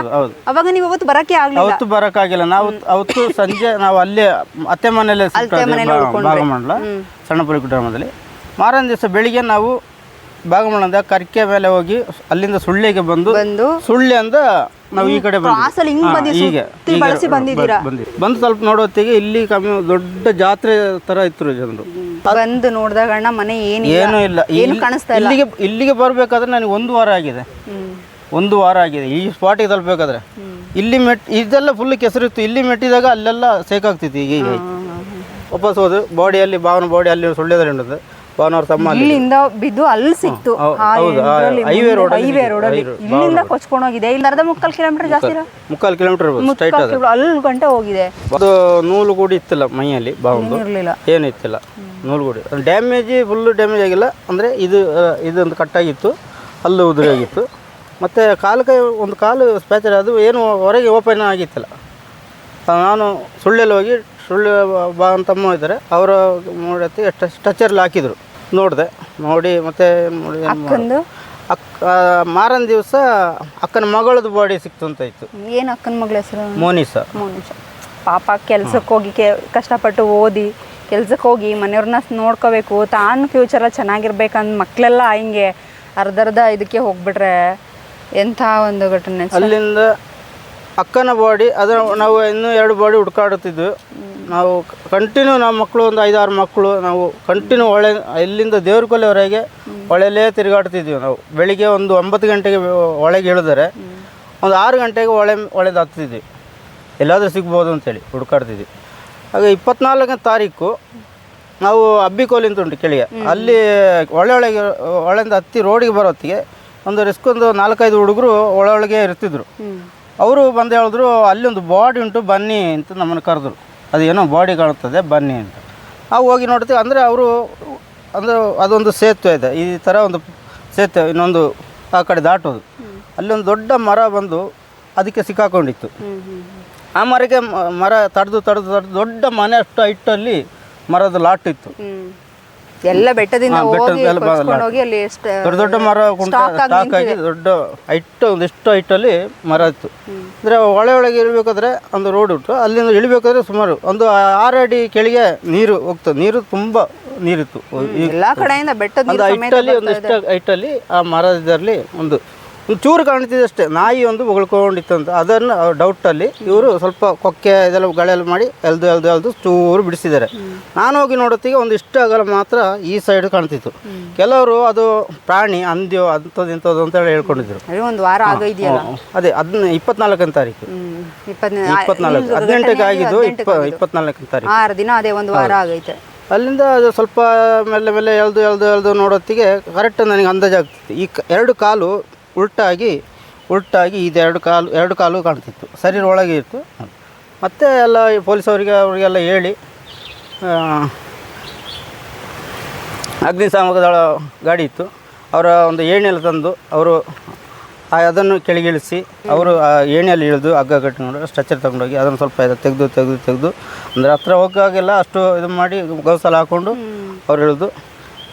ಅವಾಗ ನೀವು ಅವತ್ತು ಬರಕ್ಕೆ ಆಗ್ಲಿಲ್ಲ. ಅವತ್ತು ಬರಕ್ಕಾಗಿಲ್ಲ. ನಾವು ಅವತ್ತು ಸಂಜೆ ನಾವು ಅಲ್ಲೇ ಅತ್ತೆ ಮನೆಯಲ್ಲೇ ಸಣ್ಣ ಸಣ್ಣಪುರಿ ಕುಟುಂಬದಲ್ಲಿ ಮಾರನೇ ದಿವಸ ಬೆಳಿಗ್ಗೆ ನಾವು ಭಾಗಮಂಡಲದ ಕರ್ಕೆ ಮೇಲೆ ಹೋಗಿ ಅಲ್ಲಿಂದ ಸುಳ್ಳಿಗೆ ಬಂದು ಬಂದು ಅಂದ ನಾವು ಈ ಕಡೆ. ಕ್ರಾಸಲ್ಲಿ ಹಿಂಗ್ ಹಾ, ಬಂದು ಹೀಗೆ ಸುತ್ತಿ ಹೀಗೆ ಬಳಸಿ ಬಂದಿದ್ದೀರಾ? ಬಂದ್ವಿ. ಬಂದು ಸ್ವಲ್ಪ ನೋಡೋತ್ತಿಗೆ ಇಲ್ಲಿ ಕಮ್ಮಿ ದೊಡ್ಡ ಜಾತ್ರೆ ತರ ಇತ್ತು ಜನರು. ಬಂದು ನೋಡಿದಾಗ ಅಣ್ಣ ಮನೆ ಏನು ಏನೂ ಇಲ್ಲ. ಏನು ಕಾಣಿಸ್ತಾ ಇಲ್ಲ. ಇಲ್ಲಿಗೆ ಇಲ್ಲಿಗೆ ಬರಬೇಕಾದ್ರೆ ನನಗೆ ಒಂದು ವಾರ ಆಗಿದೆ. ಒಂದು ವಾರ ಆಗಿದೆ. ಈ ಸ್ಪಾಟಿಗೆ ತಲುಪಬೇಕಾದ್ರೆ. ಇಲ್ಲಿ ಮೆಟ್ ಇದೆಲ್ಲ ಫುಲ್ ಕೆಸರಿತ್ತು. ಇಲ್ಲಿ ಮೆಟ್ಟಿದಾಗ ಅಲ್ಲೆಲ್ಲ ಸೇಕಾಗ್ತಿತ್ತು ಈಗ ಈಗ ವಾಪಸ್ ಹೋದ್ರು ಬಾಡಿಯಲ್ಲಿ ಬಾವನ ಬಾಡಿ ಅಲ್ಲಿ ಸುಳ್ಳ್ಯದಲ್ಲಿ ಉಂಟು ಭಾವನವ್ರ ತಮ್ಮ ಇಲ್ಲಿಂದ ಬಿದ್ದು ಅಲ್ಲಿ ಸಿಕ್ತು. ಹೈವೇ ಆ ಅಲ್ಲಿ ಹೈವೇ ರೋಡ್ ರೋಡಲ್ಲಿ. ಇಲ್ಲಿಂದ ಕೊಚ್ಕೊಂಡು ಹೋಗಿದೆ. ಇಲ್ಲಿ ಅರ್ಧ ಮುಕ್ಕಾಲ್ ಕಿಲೋಮೀಟರ್ ಜಾಸ್ತಿ ಇರೋ? ಮುಕ್ಕಾಲು ಕಿಲೋಮೀಟರ್ ಸ್ಟ್ರೈಟ್ ಮುಕ್ಕಾಲ್ ಅದು ಕಿಲೋ ಅಲ್ಲಿ ಗಂಟೆ ಹೋಗಿದೆ. ಅದು ನೂಲು ಗೂಡಿ ಇತ್ತಿಲ್ಲ ಮೈಯಲ್ಲಿ ಬಾವಂದು ಇರಲಿಲ್ಲ ಏನು ಇತ್ತಿಲ್ಲ ನೂಲುಗೂಡಿ ಡ್ಯಾಮೇಜ್ ಫುಲ್ಲು ಡ್ಯಾಮೇಜ್ ಆಗಿಲ್ಲ. ಅಂದರೆ ಇದು ಆ, ಇದೊಂದು ಕಟ್ಟಾಗಿತ್ತು ಅಲ್ಲೂ ಉದುರಿ ಆಗಿತ್ತು ಮತ್ತು ಕಾಲು ಕೈ ಒಂದು ಕಾಲು ಸ್ಪ್ಯಾಚರ್ ಅದು ಏನು ಹೊರಗೆ ಓಪನ್ ಆಗಿತ್ತಿಲ್ಲ. ಆ, ನಾನು ಸುಳ್ಳೆಲ್ಲಿ ಹೋಗಿ ಸುಳ್ಳು ಬಾ ಅಂತ ತಮ್ಮ ಇದ್ದಾರೆ. ಅವರ ನೋಡತ್ತಿ ಟಚ್ ಟಚರಲ್ಲಿ ಹಾಕಿದರು. ನೋಡಿದೆ. ನೋಡಿ ಮತ್ತೆ ನೋಡಿ ಏನ್ ಮಾಡ್ದೆ. ಅಕ್ಕಂದು ಅಕ್ಕ ಮಾರನ ದಿವಸ ಅಕ್ಕನ ಮಗಳದ್ದು ಬಾಡಿ ಸಿಕ್ತು ಅಂತ ಇತ್ತು. ಏನು ಅಕ್ಕನ ಮಗಳ ಹೆಸರು? ಮೋನಿಸಾ. ಮೋನಿಷ ಪಾಪ ಕೆಲ್ಸಕ್ಕೆ ಹೋಗಿ ಕೆ ಕಷ್ಟಪಟ್ಟು ಓದಿ ಕೆಲ್ಸಕ್ಕೆ ಹೋಗಿ ಮನೆಯವ್ರನ್ನ ನೋಡ್ಕೋಬೇಕು. ತಾನು ಫ್ಯೂಚರಲ್ಲಿ ಚೆನ್ನಾಗಿರ್ಬೇಕಂದ್ ಮಕ್ಕಳೆಲ್ಲ ಹಿಂಗೆ ಅರ್ಧರ್ಧ ಇದಕ್ಕೆ ಹೋಗ್ಬಿಟ್ರೆ ಎಂಥ ಒಂದು ಘಟನೆ ಅಲ್ಲಿಂದ ಅಕ್ಕನ ಬಾಡಿ ಅದರ ನಾವು ಇನ್ನೂ ಎರಡು ಬಾಡಿ ಹುಡ್ಕಾಡುತ್ತಿದ್ವು. ನಾವು ಕಂಟಿನ್ಯೂ ನಮ್ಮ ಮಕ್ಕಳು ಒಂದು ಐದಾರು ಮಕ್ಕಳು ನಾವು ಕಂಟಿನ್ಯೂ ಹೊಳೆ ಇಲ್ಲಿಂದ ದೇವ್ರಕೊಲ್ಲಿವರೆಗೆ ಹೊಳೆಲೇ ತಿರುಗಾಡ್ತಿದ್ವಿ ನಾವು. ಬೆಳಿಗ್ಗೆ ಒಂದು ಒಂಬತ್ತು ಗಂಟೆಗೆ ಒಳಗೆ ಇಳಿದರೆ ಒಂದು ಆರು ಗಂಟೆಗೆ ಒಳೆ ಒಳೆದು ಹತ್ತಿದ್ವಿ. ಎಲ್ಲಾದರೂ ಸಿಗ್ಬೋದು ಅಂತೇಳಿ ಹುಡ್ಕಾಡ್ತಿದ್ವಿ. ಹಾಗೆ ಇಪ್ಪತ್ನಾಲ್ಕನೇ ತಾರೀಕು ನಾವು ಅಬ್ಬಿಕೋಲಿ ಅಂತ ಉಂಟು ಕೆಳಗೆ. ಅಲ್ಲಿ ಒಳ್ಳೆ ಒಳಗೆ ಒಳೆಯಿಂದ ಹತ್ತಿ ರೋಡಿಗೆ ಬರೋತ್ತಿಗೆ ಒಂದು ರಿಸ್ಕ್ ಒಂದು ನಾಲ್ಕೈದು ಹುಡುಗರು ಒಳೊಳಗೆ ಇರ್ತಿದ್ರು. ಅವರು ಬಂದು ಹೇಳಿದ್ರು ಅಲ್ಲಿ ಒಂದು ಬಾಡಿ ಉಂಟು ಬನ್ನಿ ಅಂತ ನಮ್ಮನ್ನು ಕರೆದ್ರು. ಅದೇನೋ ಬಾಡಿ ಕಾಣುತ್ತದೆ ಬನ್ನಿ ಅಂತ. ನಾವು ಹೋಗಿ ನೋಡ್ತೀವಿ ಅಂದರೆ ಅವರು ಅಂದರೆ ಅದೊಂದು ಸೇತುವೆ ಇದೆ. ಈ ಥರ ಒಂದು ಸೇತುವೆ ಇನ್ನೊಂದು ಆ ಕಡೆ ದಾಟೋದು ಅಲ್ಲೊಂದು ದೊಡ್ಡ ಮರ ಬಂದು ಅದಕ್ಕೆ ಸಿಕ್ಕಾಕೊಂಡಿತ್ತು. ಆ ಮರಕ್ಕೆ ಮರ ತಡೆದು ತಡೆದು ತಡೆದು ದೊಡ್ಡ ಮನೆ ಅಷ್ಟು ಇಟ್ಟಲ್ಲಿ ಮರದ ಲಾಟ್ ಇತ್ತು. ಎಲ್ಲ ಬೆಟ್ಟದಿಂದ ಹಾ, ಬೆಟ್ಟದ ಹೋಗಿ ಮೇಲೆ ಬ- ಕೊಚ್ಕೊಂಡು ಹೋಗಿ ಅಲ್ಲಿ ಎಷ್ಟು ದೊಡ್ಡ ದೊಡ್ಡ ಮರ ಕುಂಟ ಸ್ಟಾಕ್ ಆಗಿ ಸ್ಟಾಕ್ ಆಗಿ ದೊಡ್ಡ ಹೈಟ್ ಒಂದಿಷ್ಟು ಹೈಟಲ್ಲಿ ಮರ ಇತ್ತು. ಅಂದರೆ ಹೊಳೆ ಒಳಗೆ ಇಳಿಬೇಕಾದ್ರೆ ಒಂದು ರೋಡ್ ಉಂಟು ಅಲ್ಲಿಂದ ಇಳಿಬೇಕಾದ್ರೆ ಸುಮಾರು ಒಂದು ಆರು ಅಡಿ ಕೆಳಗೆ ನೀರು ಹೋಗ್ತದೆ. ನೀರು ತುಂಬ ನೀರಿತ್ತು. ಈ ಎಲ್ಲಾ ಕಡೆಯಿಂದ ಬೆಟ್ಟದ ಒಂದು ನೀರು ಸಮೇತ ಹೈಟಲ್ಲಿ ಒಂದಿಷ್ಟು ಹೈಟಲ್ಲಿ ಆ ಮರದಲ್ಲಿ ಒಂದು ಚೂರು ಕಾಣ್ತಿದೆ ಅಷ್ಟೇ ನಾಯಿ ಒಂದು ಅಂತ ಅದನ್ನು ಡೌಟಲ್ಲಿ ಇವರು ಸ್ವಲ್ಪ ಕೊಕ್ಕೆ ಇದೆಲ್ಲ ಗಳೆಲ್ಲ ಮಾಡಿ ಎಲ್ದು ಎಲ್ದು ಎಲ್ದು ಚೂರು ಬಿಡಿಸಿದ್ದಾರೆ. ನಾನು ಹೋಗಿ ನೋಡೋತ್ತಿಗೆ ಒಂದಿಷ್ಟು ಅಗಲ ಮಾತ್ರ ಈ ಸೈಡ್ ಕಾಣ್ತಿತ್ತು. ಕೆಲವರು ಅದು ಪ್ರಾಣಿ ಅಂದ್ಯೋ ಅಂಥದ್ದು ಇಂಥದ್ದು ಅಂತ ಹೇಳಿ ಹೇಳ್ಕೊಂಡಿದ್ರು. ಅದೇ ಒಂದು ವಾರ ಅದೇ ಅದನ್ನ ಇಪ್ಪತ್ನಾಲ್ಕನೇ ತಾರೀಕು. ಇಪ್ಪತ್ನಾಲ್ಕು ಹದಿನೆಂಟಕ್ಕೆ ಆಗಿದ್ದು ಇಪ್ಪ ಇಪ್ಪತ್ನಾಲ್ಕನೇ ತಾರೀಕು. ಆರು ದಿನ ಅದೇ ಒಂದು ವಾರ ಆಗೈತೆ. ಅಲ್ಲಿಂದ ಅದು ಸ್ವಲ್ಪ ಮೇಲೆ ಮೇಲೆ ಎಳ್ದು ಎಳ್ದು ಎಳ್ದು ನೋಡೋತ್ತಿಗೆ ಕರೆಕ್ಟ್ ನನಗೆ ಅಂದಾಜಾಗ್ತಿತ್ತು. ಈ ಎರಡು ಕಾಲು ಉಲ್ಟಾಗಿ ಉಲ್ಟಾಗಿ ಇದೆರಡು ಕಾಲು ಎರಡು ಕಾಲು ಕಾಣ್ತಿತ್ತು. ಶರೀರ ಒಳಗೆ ಇತ್ತು. ಮತ್ತೆ ಎಲ್ಲ ಈ ಪೊಲೀಸವರಿಗೆ ಅವರಿಗೆಲ್ಲ ಹೇಳಿ ಅಗ್ನಿಶಾಮಕದಳ ಅಗ್ನಿಶಾಮಕ ದಳ ಗಾಡಿ ಇತ್ತು. ಅವರ ಒಂದು ಏಣಿಯಲ್ಲಿ ತಂದು ಅವರು ಆ ಅದನ್ನು ಕೆಳಗಿಳಿಸಿ ಅವರು ಆ ಏಣಿಯಲ್ಲಿ ಇಳಿದು ಹಗ್ಗ ಕಟ್ಟಿಕೊಂಡು ಸ್ಟ್ರೆಚರ್ ತಗೊಂಡೋಗಿ ಅದನ್ನು ಸ್ವಲ್ಪ ಇದು ತೆಗೆದು ತೆಗೆದು ತೆಗೆದು ಅಂದರೆ ಹತ್ರ ಹೋಗಾಗೆಲ್ಲ ಅಷ್ಟು ಇದು ಮಾಡಿ ಗೌಸಲ ಹಾಕ್ಕೊಂಡು ಅವ್ರು ಇಳಿದು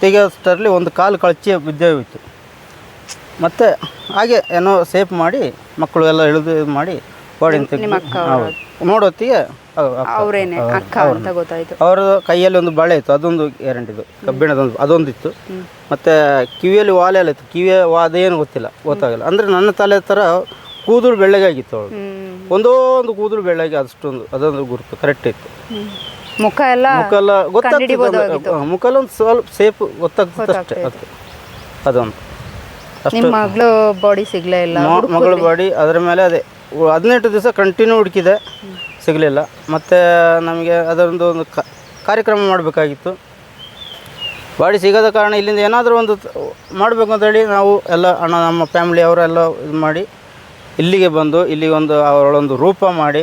ತೆಗೆಯೋಷ್ಟರಲ್ಲಿ ಒಂದು ಕಾಲು ಕಳಚಿ ಬಿದ್ದೇ ಹೋಯಿತು. ಮತ್ತು ಹಾಗೆ ಏನೋ ಸೇಫ್ ಮಾಡಿ ಮಕ್ಕಳು ಎಲ್ಲ ಇಳಿದು ಇದು ಮಾಡಿ ಬಾಡಿನ ಹೌದು. ನೋಡೋತ್ತಿಗೆ ಅವರು ಅಕ್ಕ. ಅವರೇನೆ ಅಕ್ಕ ಅಂತ ಗೊತ್ತಾಯ್ತು ಅವರ ಕೈಯಲ್ಲಿ ಒಂದು ಬಳೆ ಇತ್ತು ಅದೊಂದು ಗ್ಯಾರಂಟಿದು ಕಬ್ಬಿಣದೊಂದು ಅದೊಂದಿತ್ತು. ಮತ್ತು ಕಿವಿಯಲ್ಲಿ ವಾಲೆ ಎಲ್ಲ ಇತ್ತು ಕಿವಿಯ ಅದೇನು ಗೊತ್ತಿಲ್ಲ ಗೊತ್ತಾಗಲ್ಲ. ಅಂದರೆ ನನ್ನ ತಲೆ ಥರ ಕೂದಲು ಬೆಳ್ಳಗಾಗಿತ್ತು ಅವಳು ಒಂದೊಂದು ಒಂದೋ ಕೂದಲು ಬೆಳ್ಳಗೆ ಅಷ್ಟೊಂದು ಅದೊಂದು ಗುರುತು ಕರೆಕ್ಟ್ ಇತ್ತು. ಹ್ಮ್. ಮುಖ ಎಲ್ಲ ಮುಖಲ್ಲ ಗೊತ್ತಾಗ್ತಿತ್ತು ಮುಖಲ್ಲ ಒಂದು ಸ್ವಲ್ಪ ಸೇಫ್ ಗೊತ್ತಾಗ್ತಿತ್ತು ಅಷ್ಟೇ ಅದು ಅದೊಂದು. ನಿಮ್ಮ ಮಗಳು ಬಾಡಿ ಸಿಗಲೇ ಇಲ್ಲ ಮಗಳ ಬಾಡಿ ಅದರ ಮೇಲೆ ಅದೇ. ಹದಿನೆಂಟು ದಿವಸ ಕಂಟಿನ್ಯೂ ಹುಡುಕಿದೆ ಸಿಗಲಿಲ್ಲ. ಮತ್ತು ನಮಗೆ ಅದರೊಂದು ಒಂದು ಕ- ಕಾರ್ಯಕ್ರಮ ಮಾಡಬೇಕಾಗಿತ್ತು. ಬಾಡಿ ಸಿಗದ ಕಾರಣ ಇಲ್ಲಿಂದ ಏನಾದರೂ ಒಂದು ಮಾಡಬೇಕು ಅಂತೇಳಿ ನಾವು ಎಲ್ಲ ಅಣ್ಣ ನಮ್ಮ ಫ್ಯಾಮಿಲಿ ಅವರೆಲ್ಲ ಇದು ಮಾಡಿ ಇಲ್ಲಿಗೆ ಬಂದು ಇಲ್ಲಿಗೆ ಒಂದು ಅವಳೊಂದು ರೂಪ ಮಾಡಿ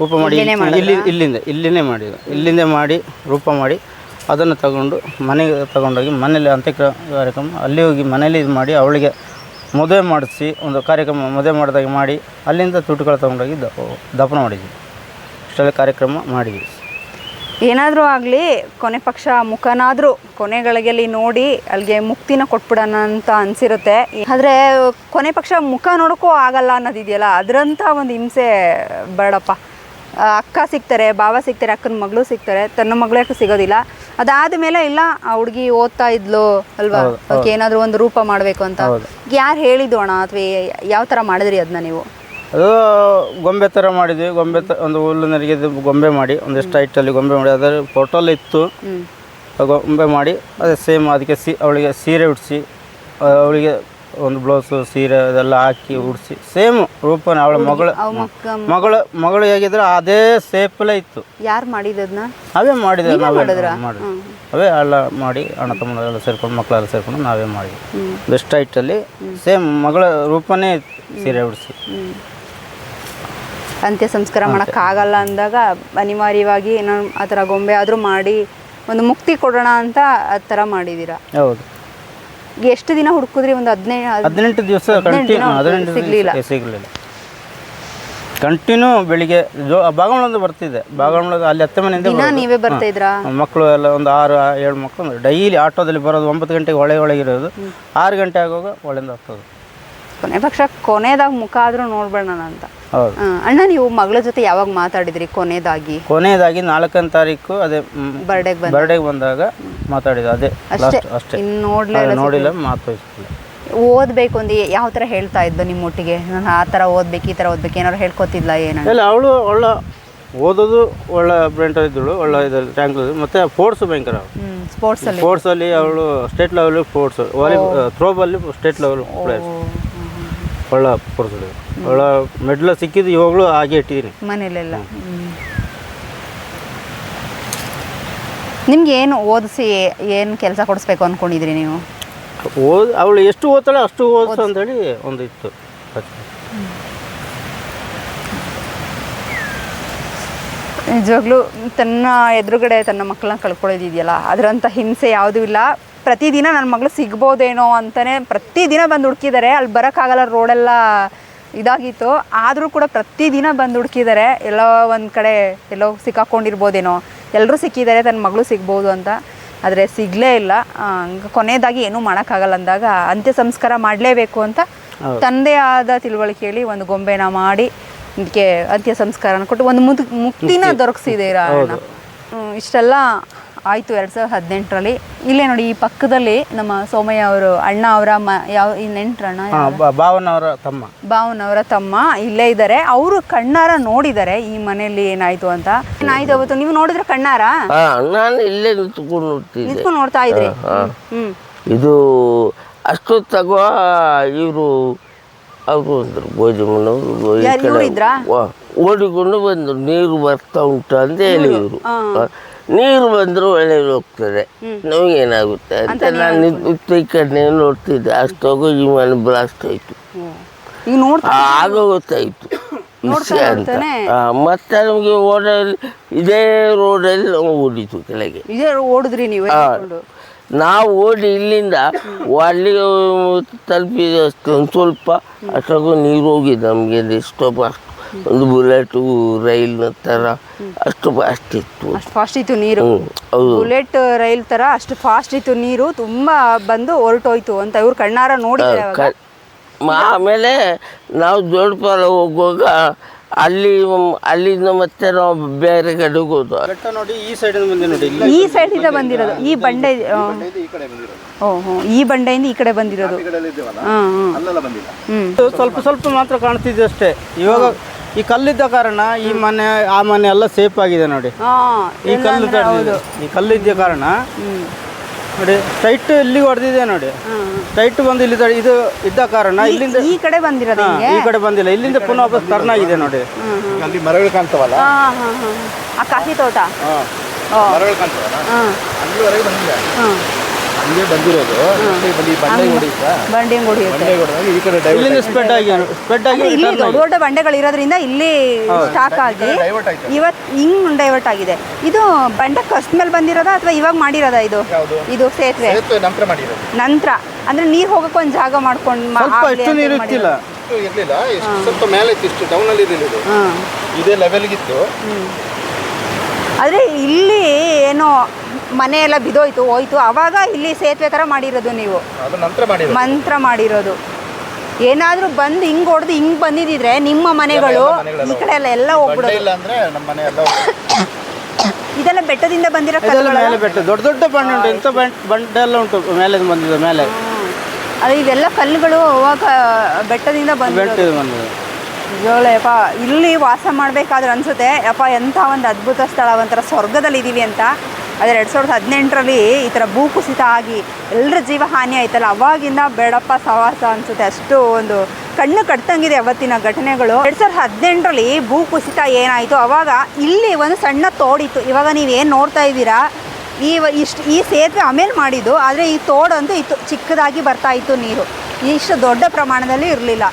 ರೂಪ ಮಾಡಿ ಇಲ್ಲಿ ಇಲ್ಲಿಂದ ಇಲ್ಲಿನೇ ಮಾಡಿದ್ದು. ಇಲ್ಲಿಂದೇ ಮಾಡಿ ರೂಪ ಮಾಡಿ. ಅದನ್ನು ತಗೊಂಡು ಮನೆಗೆ ತಗೊಂಡೋಗಿ ಮನೇಲಿ ಅಂತ್ಯಕ್ರ ಕಾರ್ಯಕ್ರಮ, ಅಲ್ಲಿ ಹೋಗಿ ಮನೇಲಿ ಇದು ಮಾಡಿ ಅವಳಿಗೆ ಮದುವೆ ಮಾಡಿಸಿ, ಒಂದು ಕಾರ್ಯಕ್ರಮ ಮದುವೆ ಮಾಡಿದಾಗ ಮಾಡಿ, ಅಲ್ಲಿಂದ ತುಟ್ಟುಗಳು ತಗೊಂಡೋಗಿ ದ, ದಫನ ಮಾಡಿದ್ವಿ. ಇಷ್ಟೆಲ್ಲ ಕಾರ್ಯಕ್ರಮ ಮಾಡಿದ್ವಿ. ಏನಾದರೂ ಆಗಲಿ, ಕೊನೆ ಪಕ್ಷ ಮುಖನಾದರೂ ಕೊನೆಗಳಿಗೆಲ್ಲಿ ನೋಡಿ ಅಲ್ಲಿಗೆ ಮುಕ್ತಿನ ಕೊಟ್ಬಿಡೋಣ ಅಂತ ಅನಿಸಿರುತ್ತೆ. ಆದರೆ, ಕೊನೆ ಪಕ್ಷ ಮುಖ ನೋಡೋಕ್ಕೂ ಆಗಲ್ಲ ಅನ್ನೋದಿದೆಯಲ್ಲ, ಅದರಂಥ ಒಂದು ಹಿಂಸೆ ಬೇಡಪ್ಪ. ಅಕ್ಕ ಸಿಗ್ತಾರೆ ಭಾವ ಸಿಗ್ತಾರೆ ಅಕ್ಕನ ಮಗಳು ಸಿಗ್ತಾರೆ ತನ್ನ ಮಗಳು ಯಾಕೆ ಸಿಗೋದಿಲ್ಲ. ಅದಾದ ಮೇಲೆ ಇಲ್ಲ ಆ ಹುಡುಗಿ ಓದ್ತಾ ಇದ್ಲು ಅಲ್ವಾ? ಅವಕ್ಕೆ ಏನಾದರೂ ಒಂದು ರೂಪ ಮಾಡಬೇಕು ಅಂತ. ಯಾರು ಹೇಳಿದ್ದು ಅಣ್ಣ ಅಥವಾ ಯಾವ ಥರ ಮಾಡಿದ್ರಿ ಅದನ್ನ ನೀವು? ಅದು ಗೊಂಬೆ ಥರ ಮಾಡಿದ್ವಿ. ಗೊಂಬೆ ತ ಒಂದು ಹುಲ್ಲು ನರಿಗೆದು ಗೊಂಬೆ ಮಾಡಿ ಒಂದಿಷ್ಟು ಹೈಟಲ್ಲಿ ಗೊಂಬೆ ಮಾಡಿ ಅದರ ಫೋಟೋಲ್ಲಿ ಇತ್ತು. ಗೊಂಬೆ ಮಾಡಿ ಅದೇ ಸೇಮ್ ಅದಕ್ಕೆ ಸಿ ಅವಳಿಗೆ ಸೀರೆ ಉಡಿಸಿ ಅವಳಿಗೆ ಒಂದು ಬ್ಲೌಸು ಸೀರೆ ಅದೆಲ್ಲ ಹಾಕಿ ಉಡಿಸಿ ಸೇಮ್ ರೂಪನ ಅವಳ ಮಗಳು ಮಗಳು ಮಗಳು ಹೇಗಿದ್ರೆ ಅದೇ ಸೇಪಲ್ಲೇ ಇತ್ತು. ಯಾರು ಮಾಡಿದ್ನ ಅವೇ ಮಾಡಿದ್ವಿ ನಾವೇ ಮಾಡಿ ಅವೇ ಎಲ್ಲ ಮಾಡಿ ಅಣ್ಣ ತಮ್ಮನೆಲ್ಲ ಸೇರ್ಕೊಂಡು ಮಕ್ಕಳೆಲ್ಲ ಸೇರ್ಕೊಂಡು ನಾವೇ ಮಾಡಿದ್ವಿ ಬೆಸ್ಟ್ ಹೈಟಲ್ಲಿ ಸೇಮ್ ಮಗಳ ರೂಪನೇ ಇತ್ತು ಸೀರೆ ಉಡಿಸಿ. ಅಂತ್ಯ. ಸಂಸ್ಕಾರ ಮಾಡೋಕ್ಕಾಗಲ್ಲ ಅಂದಾಗ ಅನಿವಾರ್ಯವಾಗಿ ಏನೋ ಆ ಥರ ಗೊಂಬೆ ಆದರೂ ಮಾಡಿ ಒಂದು ಮುಕ್ತಿ ಕೊಡೋಣ ಅಂತ ಆ ಥರ ಮಾಡಿದ್ದೀರಾ? ಹೌದು. ಎಷ್ಟು ದಿನ ಹುಡುಕಿದ್ರಿ? ಒಂದು ಹದಿನೈದು ಹದಿನೆಂಟು ದಿವಸ ಕಂಟಿನ್ಯೂ ಹದಿನೆಂಟು ಸಿಗ್ಲಿಲ್ಲ. ಸಿಗಲಿಲ್ಲ. ಕಂಟಿನ್ಯೂ ಬೆಳಿಗ್ಗೆ ಬಾಗಮಳದ ಬರ್ತಿದೆ. ಬಾಗಮಳದ ಅಲ್ಲಿ ಹತ್ತು ಮನೆಯಿಂದ. ನೀವೇ ಬರ್ತಾ ಇದ್ರಾ? ಮಕ್ಕಳು ಎಲ್ಲ ಒಂದು ಆರು ಏಳು ಮಕ್ಕಳು. ಡೈಲಿ ಆಟೋದಲ್ಲಿ ಬರೋದು ಒಂಬತ್ತು ಗಂಟೆಗೆ ಒಳಗೆ ಒಳಗಿರೋದು ಆರು ಗಂಟೆ ಆಗುವಾಗ ಹೊಳೆಯಿಂದ ಹತ್ತೋದು. ಕೊನೆ ಪಕ್ಷ ಕೊನೆದಾಗ ಮುಖ ಆದ್ರೂ ನೋಡ್ಬೇಡ ಅಂತ ಹೌದು. ಅಣ್ಣ ನೀವು ಮಗಳ ಜೊತೆ ಯಾವಾಗ ಮಾತಾಡಿದ್ರಿ ಕೊನೆಯದಾಗಿ ಕೊನೆಯದಾಗಿ ನಾಲ್ಕನೇ ತಾರೀಕು ಅದೇ ಬರ್ಡೇಗೆ ಬಂದ. ಬರ್ಡೇಗೆ ಬಂದಾಗ ಮಾತಾಡಿದ ಅದೇ ಅಷ್ಟೇ. ಇನ್ನು ನೋಡ್ಲೇ ಅದು ನೋಡಿಲ್ಲ ಮಾತು ಓದ್ಬೇಕು ಒಂದು ಅಂದು ಯಾವ ತರ ಹೇಳ್ತಾ ಇದ್ದು ನಿಮ್ಮೊಟ್ಟಿಗೆ ನಾನು ಆ ತರ ಓದ್ಬೇಕು ಈ ತರ ಓದ್ಬೇಕು ಏನಾದ್ರು ಹೇಳ್ಕೊತಿದ್ಲ ಏನ ಇಲ್ಲ ಅವಳು ಒಳ್ಳೆ ಓದೋದು ಒಳ್ಳೆ ಬ್ರೆಂಟ್ ಇದ್ದಳು ಒಳ್ಳೆ ಇದ್ರಲ್ಲಿ ರ್ಯಾಂಕ್ ಮತ್ತೆ ಸ್ಪೋರ್ಟ್ಸ್ ಭಯಂಕರ ಸ್ಪೋರ್ಟ್ಸ್ ಸ್ಪೋರ್ಟ್ಸ್ ಸ್ಪೋರ್ಟ್ಸಲ್ಲಿ ಸ್ಪೋರ್ಟ್ಸಲ್ಲಿ ಅವಳು ಸ್ಟೇಟ್ ಲೆವೆಲ್ ಸ್ಪೋರ್ಟ್ಸ್ ವಾಲಿ ಥ್ರೋಬಲ್ಲಿ ಸ್ಟೇಟ್ ಲೆವೆಲ್ ಪ್ಲೇಯರ್ಸ್ ಒಳ್ಳೆ ಸ್ಪೋರ್ಟ್ಸ್ ಹೊಳ್ಳ ಮೆಡ್ಲ ಸಿಕ್ಕಿದ್ದು ಇವಾಗಲೂ ಹಾಗೆ ಇಟ್ಟಿದ್ದೀನಿ. ಮನೇಲೆಲ್ಲ. ನಿಮ್ಗೆ ಏನು ಓದಿಸಿ ಏನು ಕೆಲಸ ಕೊಡಿಸ್ಬೇಕು ಅಂದ್ಕೊಂಡಿದ್ರಿ ನೀವು? ಓದ್ ಅವಳು ಎಷ್ಟು ಓದ್ತಾಳೆ ಅಷ್ಟು ಓದಿಸು ಅಂತೇಳಿ ಒಂದು ಇತ್ತು. ನಿಜವಾಗ್ಲೂ ತನ್ನ ಎದುರುಗಡೆ ತನ್ನ ಮಕ್ಕಳನ್ನ ಕಳ್ಕೊಳ್ಳೋದಿದೆಯಲ್ಲ ಅದರಂಥ ಹಿಂಸೆ ಯಾವುದೂ ಇಲ್ಲ. ಪ್ರತಿದಿನ ನನ್ನ ಮಗಳು ಸಿಗ್ಬೋದೇನೋ ಅಂತಲೇ ಪ್ರತಿದಿನ ಬಂದು ಹುಡುಕಿದ್ದಾರೆ ಅಲ್ಲಿ ಬರೋಕ್ಕಾಗಲ್ಲ ರೋಡೆಲ್ಲ ಇದಾಗಿತ್ತು. ಆದರೂ ಕೂಡ ಪ್ರತಿದಿನ ಬಂದು ಹುಡುಕಿದ್ದಾರೆ ಎಲ್ಲೋ ಒಂದು ಕಡೆ ಎಲ್ಲೋ ಸಿಕ್ಕಾಕ್ಕೊಂಡಿರ್ಬೋದೇನೋ ಎಲ್ಲರೂ ಸಿಕ್ಕಿದ್ದಾರೆ ತನ್ನ ಮಗಳು ಸಿಗ್ಬೋದು ಅಂತ. ಆದರೆ ಸಿಗಲೇ ಇಲ್ಲ. ಕೊನೆಯದಾಗಿ ಏನೂ ಮಾಡೋಕ್ಕಾಗಲ್ಲ ಅಂದಾಗ ಅಂತ್ಯ ಸಂಸ್ಕಾರ ಮಾಡಲೇಬೇಕು ಅಂತ ತಂದೆ ಆದ ತಿಳುವಳಿಕೆಯಲ್ಲಿ ಒಂದು ಗೊಂಬೆನ ಮಾಡಿ ಇದಕ್ಕೆ ಅಂತ್ಯ ಸಂಸ್ಕಾರನ ಕೊಟ್ಟು ಒಂದು ಮುದ್ ಮುಕ್ತಿನ ದೊರಕಿಸಿದೆ ರಾಯಣ್ಣ. ಇಷ್ಟೆಲ್ಲ ಆಯಿತು ಎರಡು ಸಾವಿರದ ಹದಿನೆಂಟರಲ್ಲಿ. ಇಲ್ಲೇ ನೋಡಿ ಈ ಪಕ್ಕದಲ್ಲಿ ನಮ್ಮ ಸೋಮಯ್ಯ ಅವರು ಅಣ್ಣ ಅವರ ಮ ಯಾವ ಈ ನೆಂಟ್ರಣ್ಣ ಭಾವನವರ ತಮ್ಮ. ಭಾವನವರ ತಮ್ಮ ಇಲ್ಲೇ ಇದ್ದಾರೆ. ಅವರು ಕಣ್ಣಾರ ನೋಡಿದ್ದಾರೆ ಈ ಮನೆಯಲ್ಲಿ ಏನಾಯ್ತು ಅಂತ. ಏನಾಯ್ತು ಅವತ್ತು? ನೀವು ನೋಡಿದ್ರೆ ಕಣ್ಣಾರ? ನಾನು ಇಲ್ಲೇ ನಿಂತ್ಕೊಂಡು ನಿಂತ್ಕೊಂಡು ನೋಡ್ತಾ ಇದ್ರಿ? ಇದು ಹ್ಮ್ ಇದು ಅಷ್ಟೊತ್ತಾಗುವ ಇವರು ಅವರು ಅಂದರು? ವಾ- ಓಡಿಕೊಂಡು ಬಂದರು. ನೀರು ಬರ್ತಾ ಉಂಟು ಅಂತ ಹೇಳಿದರು. ನೀರು ಬಂದರೂ ಒಳ್ಳೆ ಹೋಗ್ತದೆ. ನಮಗೇನಾಗುತ್ತೆ ಅಂತ ನಾನು ಈ ಕಡೆ ನೋಡ್ತಿದ್ದೆ. ಅಷ್ಟೋಗು ಈ ಮನೆ ಬ್ಲಾಸ್ಟ್ ಆಯಿತು ಈಗ ನೋಡ್ತಾ ಆಗ ಗೊತ್ತಾಯಿತು. *coughs* ವಿಷಯ ಅಂತ. ಮತ್ತೆ ನಮಗೆ ಓಡಲ್ಲಿ ಇದೇ ರೋಡಲ್ಲಿ ನಾವು ಓಡಿತು ಕೆಳಗೆ. ಇದೇ ಓಡಿದ್ರಿ ನೀವು ನಾವು ಓಡಿ ಇಲ್ಲಿಂದ ಅಲ್ಲಿಗೆ ತಲುಪಿದ ಅಷ್ಟು ಒಂದು ಸ್ವಲ್ಪ ಅಷ್ಟಾಗೂ ನೀರು ಹೋಗಿದೆ ನಮಗೆ. ಡಿಸ್ಟರ್ಬ್ ಫಾಸ್ಟ್ ಒಂದು ಬುಲೆಟು ರೈಲ್ ಥರ ಅಷ್ಟು ಫಾಸ್ಟ್ ಇತ್ತು. ಅಷ್ಟು ಫಾಸ್ಟ್ ಇತ್ತು ನೀರು. ಹೌದು. ಬುಲೆಟ್ ರೈಲ್ ತರ ಅಷ್ಟು ಫಾಸ್ಟ್ ಇತ್ತು ನೀರು. ತುಂಬಾ ಬಂದು ಹೊರಟೋಯ್ತು ಅಂತ ಇವ್ರು ಕಣ್ಣಾರ ನೋಡಿದ್ರೆ ಅವಾಗ. ಆಮೇಲೆ ನಾವು ಜೋಡ್ಪಾಲ ಹೋಗುವಾಗ ಅಲ್ಲಿ ಅಲ್ಲಿಂದ ಮತ್ತೆ ನಾವು ಬೇರೆ ಕಡೆಗೆ ಹೋದ ಬೆಟ್ಟ ನೋಡಿ ಈ ಸೈಡಿಂದ ಬಂದೆ ನೋಡಿ ಇಲ್ಲಿ ಈ ಸೈಡ್ ಇಂದ ಬಂದಿರೋದು. ಈ ಬಂಡೆ ಆ, ಓ ಹೋ ಈ ಬಂಡೆಯಿಂದ ಈ ಕಡೆ ಬಂದಿರೋದು. ಅಲ್ಲೆಲ್ಲ ಬಂದಿಲ್ಲ. ಸ್ವಲ್ಪ ಸ್ವಲ್ಪ ಮಾತ್ರ ಕಾಣ್ತಿದ್ದೆ ಅಷ್ಟೇ. ಇವಾಗ ಈ ಕಲ್ಲಿದ್ದ ಕಾರಣ ಈ ಮನೆ ಆ ಮನೆ ಎಲ್ಲ ಸೇಫ್ ಆಗಿದೆ ನೋಡಿ. ಹಾ ಈ ಕಲ್ಲು ತಡೆದಿದೆ. ಈ ಕಲ್ಲಿದ್ದ ಕಾರಣ ನೋಡಿ ಟೈಟ್ ಇಲ್ಲಿ ಹೊಡೆದಿದೆ ನೋಡಿ. ಟೈಟ್ ಬಂದು ಇಲ್ಲಿ ತಡೆ- ಇದು ಇದ್ದ ಕಾರಣ ಇಲ್ಲಿಂದ ಈ ಕಡೆ ಬಂದಿರೋದು ಹಾ, ಹಿಂಗೆ? ಈ ಕಡೆ ಬಂದಿಲ್ಲ. ಇಲ್ಲಿಂದ ಪುನಃ ವಾಪಸ್ ಟರ್ನ್ ಆಗಿದೆ ನೋಡಿ. ಅಲ್ಲಿ ಮರಗಳು ಕಾಣ್ತಾವಲ್ಲ? ಹಾ ಹಾ ಹಾ. ಆ ಕಾಫಿ ತೋಟ? ಹಾ. ಓ. ಮರಗಳು ಕಾಣ್ತಾವಲ್ಲ? ಹಾ. ಅಲ್ಲಿವರೆಗೆ ಬಂದಿಲ್ಲ ಹಂಗೆ ಬಂದಿರೋದು. ಬಂದು ಬಂಡೆ ಹೊಡಿತಾ ಬಂಡೆ ಹೆಂಗ್ ಬಂಡೆ ಹೊಡೆದಾಗ ಈ ಕಡೆ ಇಲ್ಲಿಂದ ಸ್ಪ್ರೆಡ್ ಆಗಿ ಸ್ಪ್ರೆಡ್ ಆಗಿ ಇಲ್ಲಿ ದೊಡ್ಡ ದೊಡ್ಡ ಬಂಡೆಗಳು ಇರೋದ್ರಿಂದ ಇಲ್ಲಿ ಸ್ಟಾಕ್ ಆಗಿ ಇವತ್ತು ಹಿಂಗ್ ಡೈವರ್ಟ್ ಆಗಿದೆ. ಇದು ಬಂಡೆ ಕಸ್ಟ್ ಮೇಲೆ ಬಂದಿರೋದಾ ಅಥವಾ ಇವಾಗ ಮಾಡಿರೋದಾ ಇದು? ಇದು ಸೇತುವೆ. ನಂತರ ಅಂದ್ರೆ ನೀರ್ ಹೋಗಕ್ಕೆ ಒಂದ್ ಜಾಗ ಮಾಡ್ಕೊಂಡು ನೀರು ಇರ್ತಿಲ್ಲ. ಇತ್ತಿಲ್ಲ ಇಷ್ಟು ಇರ್ಲಿಲ್ಲ. ಇಷ್ಟು ಸ್ವಲ್ಪ ಮೇಲೆ ಇತ್ತು ಇಷ್ಟು ಡೌನ್ ಅಲ್ಲಿ ಇರಲಿಲ್ಲ ಇದು. ಹ್ಮ್. ಇದೇ ಲೆವೆಲ್ಗಿತ್ತು ಆದ್ರೆ ಇಲ್ಲಿ ಏನೋ ಮನೆ ಎಲ್ಲ ಬಿದೋಯ್ತು ಹೋಯ್ತು. ಅವಾಗ ಇಲ್ಲಿ ಸೇತುವೆ ತರ ಮಾಡಿರೋದು ನೀವು. ಮಂತ್ರ ಮಾಡಿರೋದು. ಏನಾದರೂ ಬಂದು ಹಿಂಗೆ ಹೊಡೆದು ಹಿಂಗೆ ಬಂದಿದ್ರೆ ನಿಮ್ಮ ಮನೆಗಳು ಈ ಕಡೆ ಎಲ್ಲ ಎಲ್ಲ ಹೋಗ್ಬಿಡೋದು. ಇದೆಲ್ಲ ಬೆಟ್ಟದಿಂದ ಬಂದಿರೋ ಇದೆಲ್ಲ ಮೇಲೆ ಬೆಟ್ಟ ದೊಡ್ಡ ದೊಡ್ಡ ಬಂಡೆ ಉಂಟು ಎಂತ ಬಂಡ್ ಎಲ್ಲ ಉಂಟು ಮೇಲೆ ಬಂದಿದೆ ಮೇಲೆ. ಅದು ಇವೆಲ್ಲ ಕಲ್ಲುಗಳು ಅವಾಗ ಬೆಟ್ಟದಿಂದ ಬಂದಿದೆ ನಿಜವಾಗ್ಲೂಯಪ್ಪ ಇಲ್ಲಿ ವಾಸ ಮಾಡ್ಬೇಕಾದ್ರೆ ಅನ್ಸುತ್ತೆ ಯಪ್ಪ ಎಂಥ ಒಂದು ಅದ್ಭುತ ಸ್ಥಳ ಒಂಥರ ಸ್ವರ್ಗದಲ್ಲಿ ಇದ್ದೀವಿ ಅಂತ. ಆದರೆ ಎರಡು ಸಾವಿರದ ಹದಿನೆಂಟರಲ್ಲಿ ಈ ಥರ ಭೂಕುಸಿತ ಆಗಿ ಎಲ್ಲರ ಜೀವ ಹಾನಿ ಆಯ್ತಲ್ಲ, ಅವಾಗಿಂದ ಬೇಡಪ್ಪ ಸವಾಸ ಅನಿಸುತ್ತೆ. ಅಷ್ಟು ಒಂದು ಕಣ್ಣು ಕಟ್ತಂಗಿದೆ ಅವತ್ತಿನ ಘಟನೆಗಳು. ಎರಡು ಸಾವಿರದ ಹದಿನೆಂಟರಲ್ಲಿ ಭೂಕುಸಿತ ಏನಾಯಿತು? ಅವಾಗ ಇಲ್ಲಿ ಒಂದು ಸಣ್ಣ ತೋಡಿತ್ತು. ಇವಾಗ ನೀವೇನು ನೋಡ್ತಾ ಇದ್ದೀರಾ? ಈ ಇಷ್ಟು, ಈ ಸೇತುವೆ ಆಮೇಲೆ ಮಾಡಿದ್ದು, ಆದರೆ ಈ ತೋಡಂತೂ ಇತ್ತು, ಚಿಕ್ಕದಾಗಿ ಬರ್ತಾ ಇತ್ತು ನೀರು. ಇಷ್ಟು ದೊಡ್ಡ ಪ್ರಮಾಣದಲ್ಲಿ ಇರಲಿಲ್ಲ.